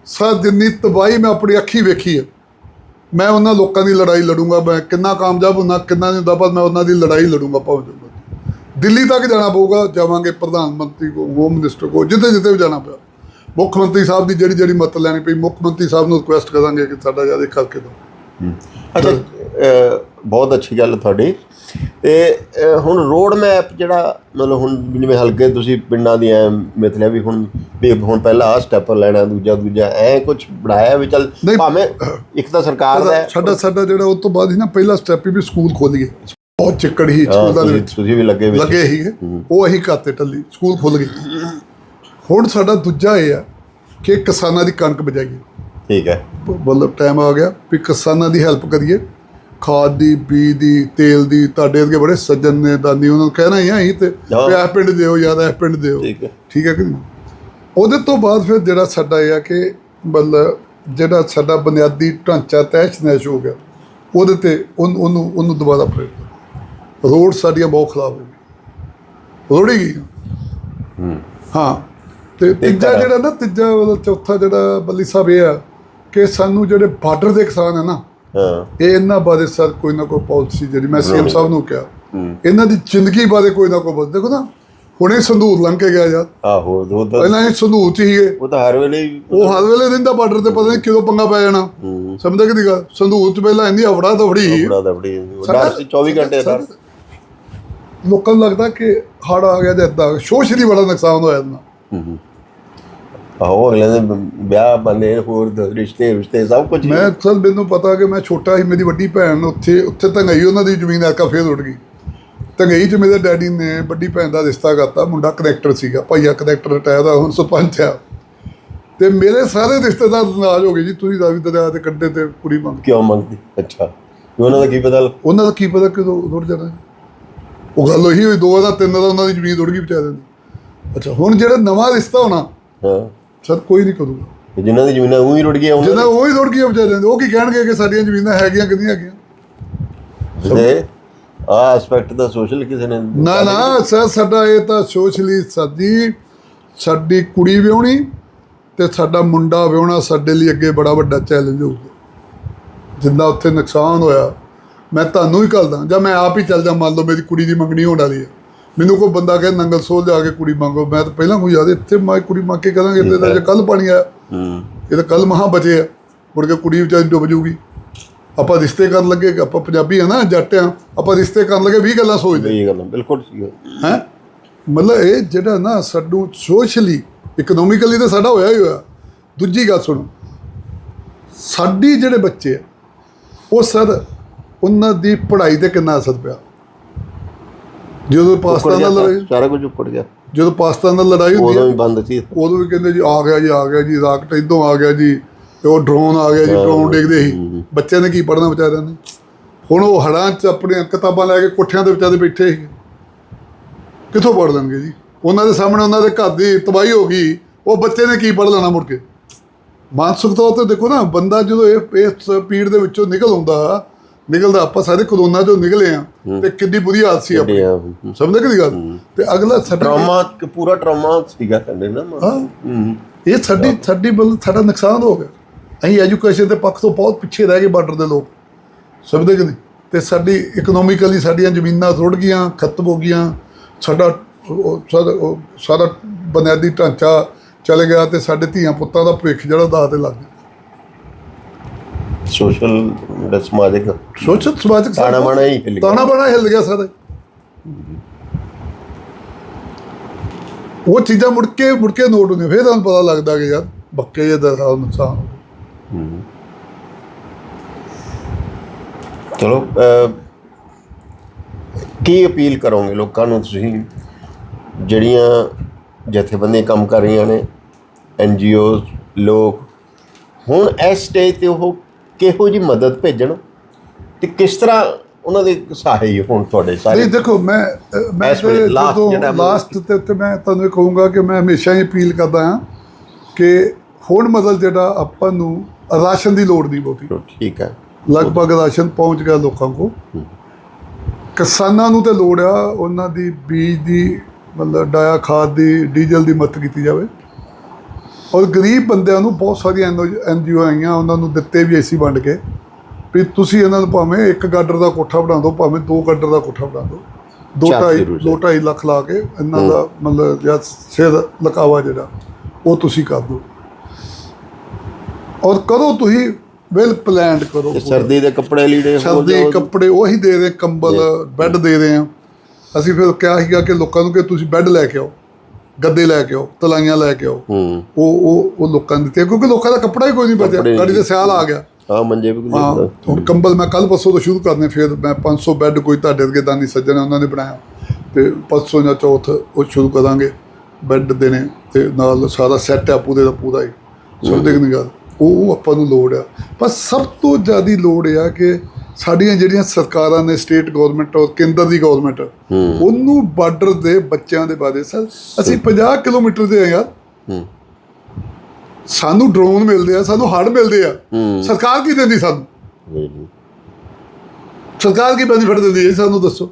ਸਰ ਜਿੰਨੀ ਤਬਾਹੀ ਮੈਂ ਆਪਣੀ ਅੱਖੀ ਵੇਖੀ ਹੈ ਮੈਂ ਉਹਨਾਂ ਲੋਕਾਂ ਦੀ ਲੜਾਈ ਲੜੂੰਗਾ ਮੈਂ ਕਿੰਨਾ ਕਾਮਯਾਬ ਹੁੰਦਾ ਕਿੰਨਾ ਨਹੀਂ ਹੁੰਦਾ ਪਰ ਮੈਂ ਉਹਨਾਂ ਦੀ ਲੜਾਈ ਲੜੂੰਗਾ ਭਾਵੇਂ ਦਿੱਲੀ ਤੱਕ ਜਾਣਾ ਪਊਗਾ ਜਾਵਾਂਗੇ ਪ੍ਰਧਾਨ ਮੰਤਰੀ ਕੋ ਹੋਮ ਮਿਨਿਸਟਰ ਕੋ ਜਿੱਥੇ ਜਿੱਥੇ ਵੀ ਜਾਣਾ ਪਿਆ। ਮੁੱਖ ਮੰਤਰੀ ਸਾਹਿਬ ਦੀ ਜਿਹੜੀ ਜਿਹੜੀ ਮਤ ਲੈਣੀ ਪਈ ਮੁੱਖ ਮੰਤਰੀ ਸਾਹਿਬ ਨੂੰ ਰਿਕੁਐਸਟ ਕਰਾਂਗੇ ਕਿ ਸਾਡਾ ਜ਼ਿਆਦਾ ਕਰਕੇ ਦਿਓ।
ਅੱਛਾ ਬਹੁਤ ਅੱਛੀ ਗੱਲ ਤੁਹਾਡੀ। ਤੇ ਅਹ, ਹੁਣ ਰੋਡ ਮੈਪ ਜਿਹੜਾ ਮਤਲਬ ਹੁਣ ਜਿਵੇਂ ਹਲਕੇ ਤੁਸੀਂ ਪਿੰਡਾਂ ਦੀ ਐ ਮਿਥਲਿਆ ਵੀ ਹੁਣ ਵੀ ਹੁਣ ਪਹਿਲਾਂ ਆਹ ਸਟੈਪ ਲੈਣਾ ਦੂਜਾ ਦੂਜਾ ਐ ਕੁਝ ਬਣਾਇਆ ਵੀ ਚੱਲ। ਭਾਵੇਂ ਇੱਕ ਤਾਂ ਸਰਕਾਰ ਦਾ
ਸਾਡਾ ਸਾਡਾ ਜਿਹੜਾ ਉਸ ਤੋਂ ਬਾਅਦ ਹੀ ਨਾ ਪਹਿਲਾ ਸਟੈਪ ਵੀ ਸਕੂਲ ਖੁੱਲ ਗਏ ਬਹੁਤ ਚਿੱਕੜ ਹੀ ਸਕੂਲਾਂ ਦੇ
ਤੁਸੀਂ ਵੀ ਲੱਗੇ ਵਿੱਚ।
ਲੱਗੇ ਹੀ। ਉਹ ਅਸੀਂ ਕਰਤੇ ਟੱਲੀ ਸਕੂਲ ਖੁੱਲ ਗਏ ਹੁਣ ਸਾਡਾ ਦੂਜਾ ਇਹ ਆ ਕਿ ਕਿਸਾਨਾਂ ਦੀ ਕਣਕ ਬਜਾਈਏ
ਠੀਕ ਹੈ।
ਮਤਲਬ ਟਾਈਮ ਆ ਗਿਆ ਵੀ ਕਿਸਾਨਾਂ ਦੀ ਹੈਲਪ ਕਰੀਏ। ਖਾਦ ਦੀ ਬੀਜ ਦੀ ਤੇਲ ਦੀ ਤੁਹਾਡੇ ਅੱਗੇ ਬੜੇ ਸੱਜਣ ਨੇ ਦਾਨੀ ਉਹਨਾਂ ਨੂੰ ਕਹਿਣਾ ਹੀ ਆ ਅਸੀਂ ਤੇ
ਹਾਂ।
ਇਹ ਪਿੰਡ ਦਿਓ ਜਾਂ ਇਹ ਪਿੰਡ ਦਿਓ।
ਠੀਕ ਹੈ।
ਠੀਕ ਹੈ ਕਿ ਨਹੀਂ? ਉਹਦੇ ਤੋਂ ਬਾਅਦ ਫਿਰ ਜਿਹੜਾ ਸਾਡਾ ਇਹ ਆ ਕਿ ਮਤਲਬ ਜਿਹੜਾ ਸਾਡਾ ਬੁਨਿਆਦੀ ਢਾਂਚਾ ਤੈਸ਼ ਨੈਸ਼ ਹੋ ਗਿਆ ਉਹਦੇ ਤੇ ਉਹਨ- ਉਹਨੂੰ ਦੁਬਾਰਾ ਪ੍ਰੇਰ ਰੋਡ ਸਾਡੀਆਂ ਬਹੁਤ ਖਰਾਬ ਹੋ ਗਈ ਰੋੜੀ ਗਈ।
ਹੂੰ।
ਹਾਂ। ਤੇ ਤੀਜਾ ਜਿਹੜਾ ਨਾ ਤੀਜਾ ਚੌਥਾ ਜਿਹੜਾ ਬੱਲੀ ਸਾਹਿਬ ਇਹ ਆ ਕਿ ਸਾਨੂੰ ਜਿਹੜੇ ਬਾਰਡਰ ਦੇ ਕਿਸਾਨ ਆ ਨਾ
ਹਾਂ।
ਇਹ ਇਹਨਾਂ ਬਾਰੇ ਸਰ ਕੋਈ ਨਾ ਕੋਈ ਪਾਲਿਸੀ ਜਿਹੜੀ ਮੈਂ ਸੀਐਮ ਸਾਹਿਬ ਨੂੰ ਕਿਹਾ।
ਹੂੰ।
ਇਹਨਾਂ ਦੀ ਜ਼ਿੰਦਗੀ ਬਾਰੇ ਕੋਈ ਨਾ ਕੋਈ ਬਸ ਦੇਖੋ ਨਾ ਹੁਣੇ ਸੰਧੂਰ ਲੰਘ ਕੇ ਗਿਆ ਯਾਰ।
ਆਹੋ ਉਹ ਤਾਂ
ਪਹਿਲਾਂ ਇਹ ਸੰਧੂਰ ਚ ਹੀਗੇ
ਉਹ ਤਾਂ ਹਰ ਵੇਲੇ ਹੀ-
ਉਹ ਹਰ ਵੇਲੇ ਰਹਿੰਦਾ ਬਾਰਡਰ ਤੇ ਪਤਾ ਨਹੀਂ ਕਿਦੋਂ ਪੰਗਾ ਪੈ ਜਾਣਾ।
ਹੂੰ।
ਸਮਝਦੇ ਕਿ ਦੀ ਗੱਲ? ਸੰਧੂਰ ਚ ਪਹਿਲਾਂ ਇੰਨੀ ਹਵੜਾ ਸਾਡਾ-
ਡਰ ਸੀ 24 ਘੰਟੇ ਦਾ
ਲੋਕਾਂ ਨੂੰ ਲੱਗਦਾ ਕਿ ਹੜ ਆ ਗਿਆ ਜਾਂ ਏਦਾਂ। ਸੋਸ਼ਲੀ ਬੜਾ ਨੁਕਸਾਨ ਹੋਇਆ ਇਹਨਾਂ
ਹੂੰ। ਆਹੋ ਅਗਲੇ ਦੇ ਵਿਆਹ ਬੰਦੇ ਹੋਰ ਦ- ਰਿਸ਼ਤੇ ਰਿਸ਼ਤੇ ਸਭ ਕੁਝ
ਮੈਂ ਅਕਸਰ ਮੈਨੂੰ ਪਤਾ ਕਿ ਮੈਂ ਛੋਟਾ ਸੀ ਮੇਰੀ ਵੱਡੀ ਭੈਣ ਉੱਥੇ ਉੱਥੇ ਤੰਗਈ ਉਹਨਾਂ ਦੀ ਜ਼ਮੀਨ ਐਕਾ ਫੇਰ ਉੱਡ ਗਈ। ਤੰਗਈ ਚ ਮੇਰੇ ਡੈਡੀ ਨੇ ਵੱਡੀ ਭੈਣ ਦਾ ਰਿਸ਼ਤਾ ਕਰਤਾ ਮੁੰਡਾ ਕਨੈਕਟਰ ਸੀਗਾ ਭਾਈਆ ਕਨੈਕਟਰ ਰਿਟਾਇਰ ਆ ਹੁਣ ਸਰਪੰਚ ਆ। ਤੇ ਮੇਰੇ ਸਾਰੇ ਰਿਸ਼ਤੇਦਾਰ ਨਾਰਾਜ਼ ਹੋ ਗਏ ਜੀ ਤੁਸੀਂ ਰਾਵੀ ਦਰਿਆ ਦੇ ਕੰਢੇ ਤੇ ਕੁੜੀ ਮੰਗ
ਕਿਉਂ ਮੰਗਦੀ? ਅੱਛਾ। ਉਹਨਾਂ ਦਾ ਕੀ ਪਤਾ?
ਉਹਨਾਂ ਦਾ ਕੀ ਪਤਾ ਕਿਦੋਂ ਰੁੜ ਜਾਣਾ ਉਹ ਗੱਲ ਉਹੀ ਹੋਈ ਦੋ ਦਾ ਤਿੰਨ ਦਾ ਉਹਨਾਂ ਦੀ ਜ਼ਮੀਨ ਰੁੜ ਗਈ ਵਿਚਾਰਿਆਂ ਦੀ। ਅੱਛਾ ਹੁਣ ਜਿਹੜਾ ਨਵਾਂ ਰਿਸ਼ਤਾ ਹੋਣਾ
ਹਾਂ।
ਸਰ ਕੋਈ ਨਹੀਂ ਕਰੂਗਾ।
ਤੇ ਜਿਨ੍ਹਾਂ ਦੀ ਜ਼ਮੀਨਾਂ ਉਹੀ ਰੁੜ ਗਈਆਂ
ਜਿਹਦਾ
ਉਹਨਾਂ
ਉਹ ਹੀ ਵਿਚਾਰਿਆਂ ਦੀ ਉਹ ਕੀ ਕਹਿਣਗੇ ਕਿ ਸਾਡੀਆਂ ਜ਼ਮੀਨਾਂ ਹੈਗੀਆਂ ਕਿ ਨਹੀਂ ਹੈਗੀਆਂ?
ਦੇ ਆ ਐਸਪੈਕਟ ਦਾ ਸੋਸ਼ਲ ਕਿਸੇ ਨੇ
ਨਾ ਨਾ ਸਰ ਸਾਡਾ ਇਹ ਤਾਂ ਸੋਸ਼ਲੀ ਸਾਡੀ ਸਾਡੀ ਕੁੜੀ ਵਿਆਹਣੀ ਤੇ ਸਾਡਾ ਮੁੰਡਾ ਵਿਆਹਣਾ ਸਾਡੇ ਲਈ ਅੱਗੇ ਬੜਾ ਵੱਡਾ ਚੈਲੰਜ ਹੋਊਗਾ। ਜਿੰਨਾ ਉੱਥੇ ਨੁਕਸਾਨ ਹੋਇਆ ਮੈਂ ਤੁਹਾਨੂੰ ਹੀ ਕਹਦਾ ਜਾਂ ਮੈਂ ਆਪ ਹੀ ਚੱਲ ਜਾ ਮੰਨ ਲਓ ਮੇਰੀ ਕੁੜੀ ਦੀ ਮੰਗਣੀ ਹੋਣ ਵਾਲੀ ਹੈ। ਮੈਨੂੰ ਕੋਈ ਬੰਦਾ ਕਹੇ ਨੰਗਲ ਸੋਲ ਜਾ ਕੇ ਕੁੜੀ ਮੰਗੋ ਮੈਂ ਤਾਂ ਪਹਿਲਾਂ ਕੋਈ ਯਾਦ ਇੱਥੇ ਮੈਂ ਕੁੜੀ ਮੰਗ ਕੇ ਕਰਾਂਗੇ ਤੇ ਤਾਂ ਜੇ ਕੱਲ ਪਾਣੀ ਆਇਆ।
ਹੂੰ।
ਇਹ ਤਾਂ ਕੱਲ ਮਹਾ ਬਚੇ ਆ। ਮੁੜ ਕੇ ਕੁੜੀ ਵਿਚਾਰੀ ਡੁੱਬ ਜੂਗੀ। ਆਪਾਂ ਰਿਸ਼ਤੇ ਕਰਨ ਲੱਗੇ ਆਪਾਂ ਪੰਜਾਬੀ ਆ ਨਾ ਜੱਟ ਆ ਆਪਾਂ ਰਿਸ਼ਤੇ ਕਰਨ ਲੱਗੇ 20 ਗੱਲਾਂ ਸੋਚਦੇ।
ਇਹ ਗੱਲ ਬਿਲਕੁਲ ਹੈ?
ਮਤਲਬ ਇਹ ਜਿਹੜਾ ਨਾ ਸਾਡੂ ਸੋਸ਼ਲੀ ਇਕਨੋਮਿਕਲੀ ਤਾਂ ਸਾਡਾ ਹੋਇਆ ਹੀ ਹੋਇਆ। ਦੂਜੀ ਗੱਲ ਸੁਣੋ ਸਾਡੀ ਜਿਹੜੇ ਬੱਚੇ ਆ ਉਹ ਸਰ ਉਹਨਾਂ ਦੀ ਪੜ੍ਹਾਈ ਤੇ ਕਿੰਨਾ ਅਸਰ ਪਿਆ? ਜਦੋਂ ਪਾਕਿਸਤਾਨ ਨਾਲ ਲੜਾਈ
ਸਾਰਾ ਕੁਝ ਉੱਕੜ ਗਿਆ।
ਜਦੋਂ ਪਾਕਿਸਤਾਨ ਨਾਲ ਲੜਾਈ ਹੁੰਦੀ
ਉਦੋਂ ਵੀ ਬੰਦ ਸੀ।
ਉਦੋਂ ਵੀ ਕਹਿੰਦੇ ਜੀ ਆ ਗਿਆ ਜੀ ਆ ਗਿਆ ਜੀ ਰਾਕਟ ਇਦੋਂ ਆ ਗਿਆ ਜੀ ਤੇ ਉਹ ਡਰੋਨ ਆ ਗਿਆ ਜੀ ਡਰੋਨ ਡੇਗਦੇ ਸੀ। ਬੱਚਿਆਂ ਨੇ ਕੀ ਪੜ੍ਹਨਾ ਵਿਚਾਰਿਆਂ ਨੇ? ਹੁਣ ਉਹ ਹੜਾਂ 'ਚ ਆਪਣੀਆਂ ਕਿਤਾਬਾਂ ਲੈ ਕੇ ਕੋਠਿਆਂ ਦੇ ਵਿਚਾਰੇ ਬੈਠੇ ਸੀ। ਕਿੱਥੋਂ ਪੜ੍ਹ ਲੈਣਗੇ ਜੀ? ਉਹਨਾਂ ਦੇ ਸਾਹਮਣੇ ਉਹਨਾਂ ਦੇ ਘਰ ਦੀ ਤਬਾਹੀ ਹੋ ਗਈ। ਉਹ ਬੱਚੇ ਨੇ ਕੀ ਪੜ੍ਹ ਲੈਣਾ ਮੁੜ ਕੇ? ਮਾਨਸਿਕ ਤੌਰ ਤੇ ਦੇਖੋ ਨਾ ਬੰਦਾ ਜਦੋਂ ਇਹ ਇਸ ਪੀੜ ਦੇ ਵਿੱਚੋਂ ਨਿਕਲ ਆਉਂਦਾ ਨਿਕਲਦਾ ਆਪਾਂ ਸਾਰੇ ਕਰੋਨਾ ਚੋਂ ਨਿਕਲੇ ਆ ਤੇ ਕਿੰਨੀ ਬੁਰੀ ਹਾਲਤ ਸੀ ਆਪਣੀ। ਸਮਝਦੇ ਕਿ ਗੱਲ? ਤੇ ਅਗਲਾ ਸਾਡਾ
ਟਰਾਮਾ ਪੂਰਾ ਟਰਾਮਾ ਸੀਗਾ ਕਹਿੰਦੇ ਨਾ।
ਇਹ ਸਾਡੀ ਸਾਡੀ ਬਲ ਸਾਡਾ ਨੁਕਸਾਨ ਹੋ ਗਿਆ। ਅਸੀਂ ਐਜੂਕੇਸ਼ਨ ਦੇ ਪੱਖ ਤੋਂ ਬਹੁਤ ਪਿੱਛੇ ਰਹਿ ਗਏ ਬਾਰਡਰ ਦੇ ਲੋਕ। ਸਮਝਦੇ ਕਿ ਨਹੀਂ? ਤੇ ਸਾਡੀ ਇਕਨੋਮਿਕਲੀ ਸਾਡੀਆਂ ਜ਼ਮੀਨਾਂ ਰੁੜ ਗਈਆਂ ਖਤਮ ਹੋ ਗਈਆਂ। ਸਾਡਾ ਸਾਰਾ ਬੁਨਿਆਦੀ ਢਾਂਚਾ ਚਲ ਗਿਆ ਤੇ ਸਾਡੇ ਧੀਆਂ ਪੁੱਤਾਂ ਦਾ ਭਵਿੱਖ ਜਿਹੜਾ ਦਾਅ ਤੇ ਲੱਗ ਗਿਆ।
ਸੋਸ਼ਲ ਜਿਹੜਾ ਸਮਾਜਿਕ
ਸੋਚੋ ਸਮਾਜਿਕ
ਤਾਣਾ ਬਾਣਾ ਹੀ ਹਿੱਲ ਗਿਆ।
ਤਾਣਾ ਬਾਣਾ ਹਿੱਲ ਗਿਆ ਸਾਰਾ ਉਹ ਚੀਜ਼ਾਂ ਮੁੜ ਕੇ ਮੁੜ ਕੇ ਨੋਟ ਹੁੰਦੀਆਂ ਫਿਰ ਤੁਹਾਨੂੰ ਪਤਾ ਲੱਗਦਾ ਕਿ ਯਾਰ ਬੱਕੇ ਜੇ ਦਾ ਨੁਕਸਾਨ ਹੋ ਗਿਆ।
ਚਲੋ ਅਹ, ਕੀ ਅਪੀਲ ਕਰੋਗੇ ਲੋਕਾਂ ਨੂੰ ਤੁਸੀਂ ਜਿਹੜੀਆਂ ਜਥੇਬੰਦੀਆਂ ਕੰਮ ਕਰ ਰਹੀਆਂ ਨੇ ਐਨ ਜੀ ਲੋਕ ਹੁਣ ਇਸ ਸਟੇਜ ਤੇ ਉਹ ਕਿਹੋ ਜੀ ਮਦਦ ਭੇਜਣ ਤੇ ਕਿਸ ਤਰ੍ਹਾਂ ਉਹਨਾਂ ਦੇ ਸਹਾਈ ਹੋਣ ਤੁਹਾਡੇ ਸਾਰੇ?
ਨਹੀਂ ਦੇਖੋ ਮੈਂ ਮੈਂ ਤੇ ਜਦੋਂ ਲਾਸਟ ਤੇ ਉੱਤੇ ਮੈਂ ਤੁਹਾਨੂੰ ਇਹ ਕਹੂੰਗਾ ਕਿ ਮੈਂ ਹਮੇਸ਼ਾ ਹੀ ਅਪੀਲ ਕਰਦਾ ਹਾਂ ਕਿ ਹੁਣ ਮਦਦ ਜਿਹੜਾ ਆਪਾਂ ਨੂੰ ਰਾਸ਼ਨ ਦੀ ਲੋੜ ਨਹੀਂ ਬਹੁਤੀ।
ਠੀਕ ਹੈ।
ਲਗਭਗ ਰਾਸ਼ਨ ਪਹੁੰਚ ਗਿਆ ਲੋਕਾਂ ਕੋ ਕਿਸਾਨਾਂ ਨੂੰ ਤੇ ਲੋੜ ਆ ਉਹਨਾਂ ਦੀ ਬੀਜ ਦੀ ਮਤਲਬ ਡਾਇਆ ਖਾਦ ਦੀ ਡੀਜ਼ਲ ਦੀ ਮਦਦ ਕੀਤੀ ਜਾਵੇ। ਔਰ ਗਰੀਬ ਬੰਦਿਆਂ ਨੂੰ ਬਹੁਤ ਸਾਰੀਆਂ ਐਨ ਜੀ ਓ ਆਈਆਂ ਉਹਨਾਂ ਨੂੰ ਦਿੱਤੇ ਵੀ ਐਸੀ ਵੰਡ ਕੇ ਵੀ ਤੁਸੀਂ ਇਹਨਾਂ ਨੂੰ ਭਾਵੇਂ ਇੱਕ ਗਾਡਰ ਦਾ ਕੋਠਾ ਬਣਾ ਦਿਓ ਭਾਵੇਂ ਦੋ ਗਾਡਰ ਦਾ ਕੋਠਾ ਬਣਾ ਦਿਓ। ਦੋ
ਚਾਰ
ਢਾਈ
ਜ਼ਰੂਰ
ਦੋ ਢਾਈ ਲੱਖ ਲਾ ਕੇ ਇਹਨਾਂ ਦਾ ਮਤਲਬ ਜਾਂ ਸਿਰ ਲਕਾਵਾ ਜਿਹੜਾ ਉਹ ਤੁਸੀਂ ਕਰ ਦਿਓ। ਔਰ ਕਰੋ ਤੁਸੀਂ ਵੈਲ ਪਲਾਨਡ ਕਰੋ
ਸਰਦੀ ਦੇ ਕੱਪੜੇ ਲੀੜੇ
ਸਰਦੀ। ਕੱਪੜੇ ਉਹੀ ਦੇ ਰਹੇ ਕੰਬਲ ਬੈੱਡ ਦੇ ਰਹੇ ਆ ਅਸੀਂ ਫਿਰ ਕਿਹਾ ਸੀਗਾ ਕਿ ਲੋਕਾਂ ਨੂੰ ਕਿ ਤੁਸੀਂ ਬੈੱਡ ਲੈ ਕੇ ਆਓ। ਗੱਦੇ ਲੈ ਕੇ ਆਓ ਤਲਾਈਆਂ ਲੈ ਕੇ ਆਓ।
ਹੂੰ।
ਉਹ ਉਹ ਉਹ ਲੋਕਾਂ ਨੇ ਦਿੱਤੇ ਕਿਉਂਕਿ ਲੋਕਾਂ ਦਾ ਕੱਪੜਾ ਹੀ ਕੋਈ ਨਹੀਂ ਬਚਿਆ। ਗਾੜੀ ਦੇ ਸਿਆਲ ਆ ਗਿਆ।
ਹਾਂ ਮੰਜੇ ਵੀ ਕੋਈ
ਹੁਣ ਕੰਬਲ ਮੈਂ ਕੱਲ ਪਰਸੋਂ ਤੋਂ ਸ਼ੁਰੂ ਕਰਨੇ ਫਿਰ ਮੈਂ 500 ਬੈੱਡ ਕੋਈ ਤੁਹਾਡੇ ਅੱਗੇ ਦਾਨੀ ਸੱਜਣ ਉਹਨਾਂ ਨੇ ਬਣਾਇਆ। ਤੇ ਪਰਸੋਂ ਜਾਂ ਚੌਥ ਉਹ ਸ਼ੁਰੂ ਕਰਾਂਗੇ ਬੈੱਡ ਦੇਣੇ ਤੇ ਨਾਲ ਸਾਰਾ ਸੈੱਟ ਆ ਪੂਰੇ ਦਾ ਪੂਰਾ ਹੀ। ਨਹੀਂ ਗੱਲ? ਉਹ ਉਹ ਆਪਾਂ ਨੂੰ ਲੋੜ ਆ। ਪਰ ਸਭ ਤੋਂ ਜ਼ਿਆਦੀ ਲੋੜ ਆ ਕਿ ਸਾਡੀਆਂ ਜਿਹੜੀਆਂ ਸਰਕਾਰਾਂ ਨੇ ਸਟੇਟ ਗਵਰਨਮੈਂਟ ਔਰ ਕੇਂਦਰ ਦੀ ਗਵਰਨਮੈਂਟ ਉਹਨੂੰ ਬਾਰਡਰ ਦੇ ਬੱਚਿਆਂ ਦੇ ਬਾਰੇ ਸਰ ਅਸੀਂ 50 ਕਿਲੋਮੀਟਰ ਦੇ ਆ। ਯਾਰ ਸਾਨੂੰ ਡਰੋਨ ਮਿਲਦੇ ਆ ਸਾਨੂੰ ਹੜ ਮਿਲਦੇ ਆ। ਸਰਕਾਰ ਕੀ ਦਿੰਦੀ ਸਾਨੂੰ। ਸਰਕਾਰ ਕੀ ਬੈਨੀਫਿਟ ਦਿੰਦੀ ਹੈ ਸਾਨੂੰ ਦੱਸੋ?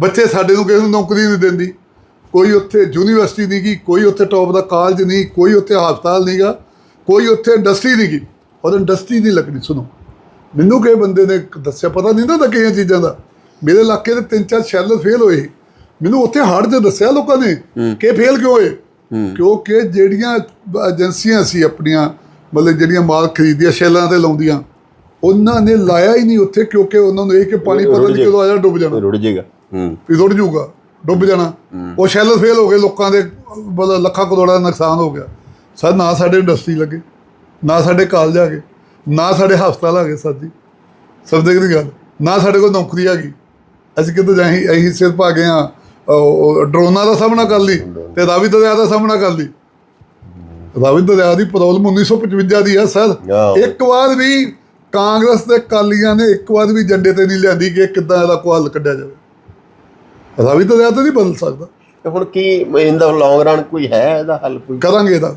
ਬੱਚੇ ਸਾਡੇ ਨੂੰ ਕਿਸੇ ਨੂੰ ਨੌਕਰੀ ਨਹੀਂ ਦਿੰਦੀ। ਕੋਈ ਉੱਥੇ ਯੂਨੀਵਰਸਿਟੀ ਨਹੀਂ ਗੀ ਕੋਈ ਉੱਥੇ ਟੌਪ ਦਾ ਕਾਲਜ ਨਹੀਂ ਕੋਈ ਉੱਥੇ ਹਸਪਤਾਲ ਨਹੀਂਗਾ ਕੋਈ ਉੱਥੇ ਇੰਡਸਟਰੀ ਨਹੀਂ ਗੀ। ਔਰ ਇੰਡਸਟਰੀ ਨਹੀਂ ਲੱਗਣੀ ਸੁਣੋ। ਮੈਨੂੰ ਕਿਸੇ ਬੰਦੇ ਨੇ ਦੱਸਿਆ ਪਤਾ ਨਹੀਂ ਨਾ ਤਾਂ ਕਿਹੜੀਆਂ ਚੀਜ਼ਾਂ ਦਾ। ਮੇਰੇ ਇਲਾਕੇ ਦੇ ਤਿੰਨ ਚਾਰ ਸ਼ੈਲਰ ਫੇਲ ਹੋਏ। ਮੈਨੂੰ ਉੱਥੇ ਹੜ੍ਹ ਦੇ ਦੱਸਿਆ ਲੋਕਾਂ ਨੇ ਕਿ ਫੇਲ ਕਿਉਂ ਹੋਏ? ਕਿਉਂਕਿ ਜਿਹੜੀਆਂ ਏਜੰਸੀਆਂ ਸੀ ਆਪਣੀਆਂ ਮਤਲਬ ਜਿਹੜੀਆਂ ਮਾਲ ਖਰੀਦੀਆਂ ਸ਼ੈਲਾਂ ਤੇ ਲਾਉਂਦੀਆਂ ਉਹਨਾਂ ਨੇ ਲਾਇਆ ਹੀ ਨਹੀਂ ਉੱਥੇ ਕਿਉਂਕਿ ਉਹਨਾਂ ਨੂੰ ਇਹ ਕਿ ਪਾਣੀ ਪਤਾ ਨਹੀਂ ਕਦੋਂ ਆ ਜਾਣਾ ਡੁੱਬ ਜਾਣਾ।
ਰੁੜ ਜਾਏਗਾ ਹੂੰ।
ਵੀ ਰੁੜ ਜਾਊਗਾ ਡੁੱਬ ਜਾਣਾ। ਉਹ ਸ਼ੈਲਰ ਫੇਲ ਹੋ ਗਏ ਲੋਕਾਂ ਦੇ ਮਤਲਬ ਲੱਖਾਂ ਕਰੋੜਾਂ ਦਾ ਨੁਕਸਾਨ ਹੋ ਗਿਆ। ਸਰ ਨਾ ਸਾਡੇ ਇੰਡਸਟਰੀ ਲੱਗੇ ਨਾ ਸਾਡੇ ਕਾਲਜ ਆ ਗਏ। ਨਾ ਸਾਡੇ ਹਸਪਤਾਲ ਆ ਗਏ ਸਰ ਜੀ। ਸਮਝਦੇ ਕਿ ਗੱਲ। ਨਾ ਸਾਡੇ ਕੋਲ ਨੌਕਰੀ ਆ ਗਈ। ਅਸੀਂ ਕਿਤੇ ਜਾਈ? ਅਸੀਂ ਸਿਰਫ ਆ ਗਏ ਆ ਡਰੋਨਾਂ ਦਾ ਸਾਹਮਣਾ ਕਰ ਲਈ ਤੇ ਰਾਵੀ ਦਰਿਆ ਦਾ ਸਾਹਮਣਾ ਕਰ ਲਈ। ਰਾਵੀ ਦਰਿਆ ਦੀ ਪ੍ਰੋਬਲਮ 1955 ਦੀ ਆ ਸਰ। ਇੱਕ ਵਾਰ ਵੀ ਕਾਂਗਰਸ ਤੇ ਕਾਲੀਆਂ ਨੇ ਇੱਕ ਵਾਰ ਵੀ ਝੰਡੇ ਤੇ ਨਹੀਂ ਲਿਆਂਦੀ ਕਿ ਕਿੱਦਾਂ ਇਹਦਾ ਕੋਈ ਹੱਲ ਕੱਢਿਆ ਜਾਵੇ। ਰਾਵੀ ਦਰਿਆ ਤਾਂ ਨਹੀਂ ਬਦਲ ਸਕਦਾ।
ਤੇ ਹੁਣ ਕੀ ਇਨ ਦਾ ਲੌਂਗ ਰਨ ਕੋਈ ਹੈ ਇਹਦਾ ਹੱਲ ਕੋਈ?
ਕਰਾਂਗੇ ਇਹਦਾ।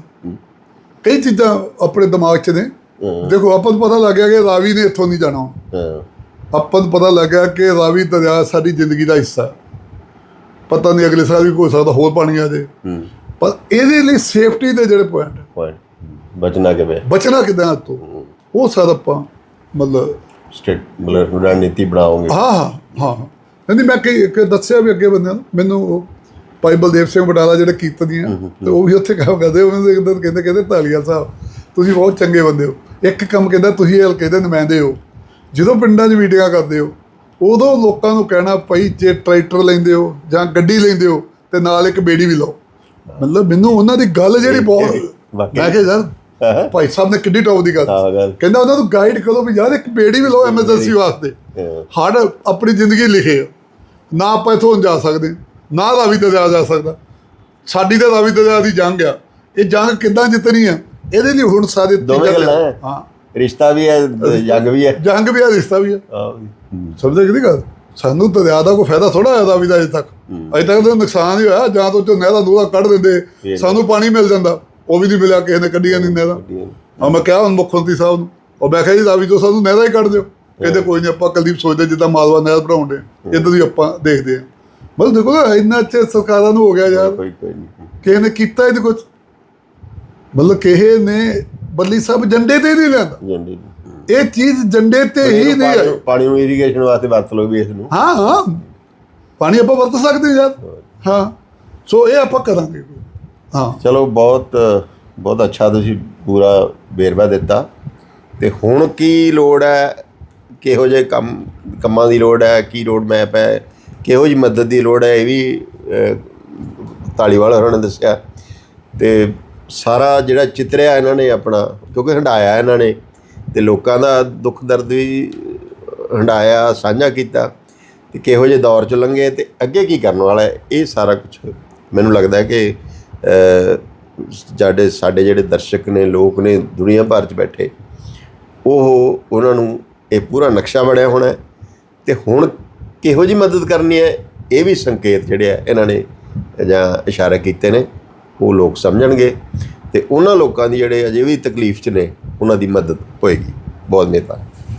ਕਈ ਚੀਜ਼ਾਂ ਆਪਣੇ ਦਿਮਾਗ 'ਚ ਨੇ। ਦੇਖੋ ਆਪਾਂ ਨੂੰ ਪਤਾ ਲੱਗ ਗਿਆ ਕਿ ਰਾਵੀ ਨੇ ਇੱਥੋਂ ਨਹੀਂ ਜਾਣਾ। ਆਪਾਂ ਨੂੰ ਪਤਾ ਲੱਗ ਗਿਆ ਕਿ ਰਾਵੀ ਦਰਿਆ ਸਾਡੀ ਜ਼ਿੰਦਗੀ ਦਾ ਹਿੱਸਾ। ਪਤਾ ਨਹੀਂ ਅਗਲੇ ਸਾਲ ਵੀ ਹੋ ਸਕਦਾ ਹੋਰ ਪਾਣੀ ਆ
ਹੂੰ।
ਪਰ ਇਹਦੇ ਲਈ ਸੇਫਟੀ ਦੇ ਜਿਹੜੇ ਪੁਆਇੰਟ
ਪੁਆਇੰਟ ਬਚਣਾ ਕਿਵੇਂ?
ਬਚਣਾ ਕਿਦਾਂ ਤੋਂ ਉਹ ਸਰ ਆਪਾਂ ਮਤਲਬ
ਸਟੇਟ ਮਤਲਬ ਰਣਨੀਤੀ ਬਣਾਓਗੇ।
ਹਾਂ ਹਾਂ ਹਾਂ। ਨਹੀਂ ਮੈਂ ਕਿ ਦੱਸਿਆ ਵੀ ਅੱਗੇ ਬੰਦਿਆਂ ਨੂੰ। ਮੈਨੂੰ ਭਾਈ ਬਲਦੇਵ ਸਿੰਘ ਬਟਾਲਾ ਜਿਹੜੇ ਕੀਰਤਨੀਆਂ ਤੇ ਉਹ ਵੀ ਉੱਥੇ ਕੰਮ ਕਰਦੇ ਉਹਨਾਂ ਦੇ ਕਹਿੰਦੇ ਕਹਿੰਦੇ ਢਾਲੀਵਾਲ ਸਾਹਿਬ ਤੁਸੀਂ ਬਹੁਤ ਚੰਗੇ ਬੰਦੇ ਹੋ। ਇੱਕ ਕੰਮ ਕਹਿੰਦਾ ਤੁਸੀਂ ਹਲਕੇ ਦੇ ਨੁਮਾਇੰਦੇ ਹੋ। ਜਦੋਂ ਪਿੰਡਾਂ 'ਚ ਮੀਟਿੰਗਾਂ ਕਰਦੇ ਹੋ ਉਦੋਂ ਲੋਕਾਂ ਨੂੰ ਕਹਿਣਾ ਭਾਈ ਜੇ ਟਰੈਕਟਰ ਲੈਂਦੇ ਹੋ ਜਾਂ ਗੱਡੀ ਲੈਂਦੇ ਹੋ ਤੇ ਨਾਲ ਇੱਕ ਬੇੜੀ ਵੀ ਲਓ। ਮਤਲਬ ਮੈਨੂੰ ਉਹਨਾਂ ਦੀ ਗੱਲ ਜਿਹੜੀ ਬਹੁਤ। ਮੈਂ ਕਿਹਾ ਯਾਰ ਭਾਈ ਸਾਹਿਬ ਨੇ ਕਿੱਡੀ ਟੌਪ ਦੀ ਗੱਲ ਕਹਿੰਦਾ ਉਹਨਾਂ ਨੂੰ ਗਾਈਡ ਕਰੋ ਵੀ ਯਾਰ ਇੱਕ ਬੇੜੀ ਵੀ ਲਓ ਐਮਰਜੈਂਸੀ ਵਾਸਤੇ।
ਹਾਂ।
ਹੜ ਆਪਣੀ ਜ਼ਿੰਦਗੀ ਲਿਖੇ। ਨਾ ਆਪਾਂ ਇੱਥੋਂ ਜਾ ਸਕਦੇ। ਨਾ ਰਾਵੀ ਦਰਿਆ ਜਾ ਸਕਦਾ। ਸਾਡੀ ਤਾਂ ਰਾਵੀ ਦਰਿਆ ਦੀ ਜੰਗ ਆ। ਇਹ ਜੰਗ ਕਿੱਦਾਂ ਜਿੱਤਣੀ ਆ ਇਹਦੇ ਲਈ ਹੁਣ ਸਾਰੇ
ਦੋਵੇਂ ਗੱਲਾਂ ਹੈ।
ਹਾਂ।
ਰਿਸ਼ਤਾ ਵੀ ਹੈ ਜੰਗ ਵੀ ਹੈ।
ਜੰਗ ਵੀ ਆ ਰਿਸ਼ਤਾ ਵੀ ਆ
ਆਹ ਵੀ। ਹੂੰ।
ਕਿਹਦੀ ਗੱਲ? ਸਾਨੂੰ ਦਰਿਆ ਦਾ ਕੋਈ ਫਾਇਦਾ ਥੋੜਾ ਰਾਵੀ ਦਾ ਅਜੇ ਤੱਕ। ਅਜੇ ਤੱਕ ਤਾਂ ਨੁਕਸਾਨ ਹੀ ਹੋਇਆ ਜਾਂ ਤਾਂ ਚੋਂ ਨਹਿਰਾਂ ਦੂਰਾ ਕੱਢ ਦਿੰਦੇ ਸਾਨੂੰ ਪਾਣੀ ਮਿਲ ਜਾਂਦਾ ਉਹ ਵੀ ਨਹੀਂ ਮਿਲਿਆ ਕਿਸੇ ਨੇ ਕੱਢੀਆਂ ਨਹੀਂ ਨਹਿਰਾਂ। ਆ ਮੈਂ ਕਿਹਾ ਹੁਣ ਮੁੱਖ ਮੰਤਰੀ ਸਾਹਿਬ ਨੂੰ ਉਹ ਮੈਂ ਕਿਹਾ ਜੀ ਰਾਵੀ ਤੋਂ ਸਾਨੂੰ ਨਹਿਰਾਂ ਹੀ ਕੱਢ ਦਿਓ। ਕਹਿੰਦੇ ਕੋਈ ਨਹੀਂ ਆਪਾਂ ਕੁਲਦੀਪ ਸੋਚਦੇ ਜਿੱਦਾਂ ਮਾਲਵਾ ਨਹਿਰ ਬਣਾਉਂਦੇ ਇੱਧਰ ਹੀ ਆਪਾਂ ਦੇਖਦੇ ਆ ਮਤਲਬ ਦੇਖੋ ਨਾ, ਇੰਨਾ ਚਿਰ ਸਰਕਾਰਾਂ ਨੂੰ ਹੋ ਗਿਆ ਯਾਰ।
ਕੋਈ ਕੋਈ ਨਹੀਂ।
ਕਿਸੇ ਨੇ ਕੀਤਾ ਹੀ ਨਹੀਂ ਕੁਝ ਮਤਲਬ ਕਿਸੇ ਨੇ ਬੱਲੀ ਸਾਹਿਬ ਜੰਡੇ ਤੇ ਨਹੀਂ
ਜੰਡੀ ਹੂੰ।
ਇਹ ਚੀਜ਼ ਜੰਡੇ ਤੇ ਹੀ ਨਹੀਂ ਆਈ।
ਪਾਣੀ- ਪਾਣੀ ਨੂੰ ਇਰੀਗੇਸ਼ਨ ਵਾਸਤੇ ਵਰਤ ਲਓ ਵੀ ਇਸ ਨੂੰ।
ਹਾਂ ਹਾਂ। ਪਾਣੀ ਆਪਾਂ ਵਰਤ ਸਕਦੇ ਹਾਂ ਯਾਰ। ਹਾਂ। ਸੋ ਇਹ ਆਪਾਂ ਕਰਾਂਗੇ। ਹਾਂ।
ਚਲੋ ਬਹੁਤ ਬਹੁਤ ਅੱਛਾ ਤੁਸੀਂ ਪੂਰਾ ਵੇਰਵਾ ਦਿੱਤਾ। ਤੇ ਹੁਣ ਕੀ ਲੋੜ ਹੈ? ਕਿਹੋ ਜਿਹੇ ਕੰਮ ਕੰਮਾਂ ਦੀ ਲੋੜ ਹੈ? ਕੀ ਰੋਡ ਮੈਪ ਹੈ? ਕਿਹੋ ਜਿਹੀ ਮਦਦ ਦੀ ਲੋੜ ਹੈ? ਇਹ ਵੀ ਅਹ, ਧਾਲੀਵਾਲ ਹੋਰਾਂ ਨੇ ਦੱਸਿਆ। ਤੇ ਸਾਰਾ ਜਿਹੜਾ ਚਿੱਤਰਿਆ ਇਹਨਾਂ ਨੇ ਆਪਣਾ, ਕਿਉਂਕਿ ਹੰਡਾਇਆ ਇਹਨਾਂ ਨੇ ਤੇ ਲੋਕਾਂ ਦਾ ਦੁੱਖ ਦਰਦ ਵੀ ਹੰਡਾਇਆ ਸਾਂਝਾ ਕੀਤਾ ਤੇ ਕਿਹੋ ਜਿਹੇ ਦੌਰ ਚ ਲੰਘੇ ਤੇ ਅੱਗੇ ਕੀ ਕਰਨ ਵਾਲਾ ਹੈ, ਇਹ ਸਾਰਾ ਕੁਝ ਮੈਨੂੰ ਲੱਗਦਾ ਹੈ ਕਿ ਸਾਡੇ ਸਾਡੇ ਜਿਹੜੇ ਦਰਸ਼ਕ ਨੇ, ਲੋਕ ਨੇ ਦੁਨੀਆ ਭਰ ਚ ਬੈਠੇ, ਉਹ ਉਹਨਾਂ ਨੂੰ ਇਹ ਪੂਰਾ ਨਕਸ਼ਾ ਬਣਿਆ ਹੋਣਾ ਹੈ ਤੇ ਹੁਣ ਕਿਹੋ ਜੀ ਮਦਦ ਕਰਨੀ ਹੈ, ਇਹ ਵੀ ਸੰਕੇਤ ਜਿਹੜੇ ਆ ਇਹਨਾਂ ਨੇ ਜਾਂ ਇਸ਼ਾਰੇ ਕੀਤੇ ਨੇ। ਉਹ ਲੋਕ ਸਮਝਣਗੇ ਤੇ ਉਹਨਾਂ ਲੋਕਾਂ ਦੀ ਜਿਹੜੇ ਅਜੇ ਵੀ ਤਕਲੀਫ 'ਚ ਨੇ, ਉਹਨਾਂ ਦੀ ਮਦਦ ਹੋਏਗੀ। ਬਹੁਤ ਮਿਹਰਬਾਨੀ।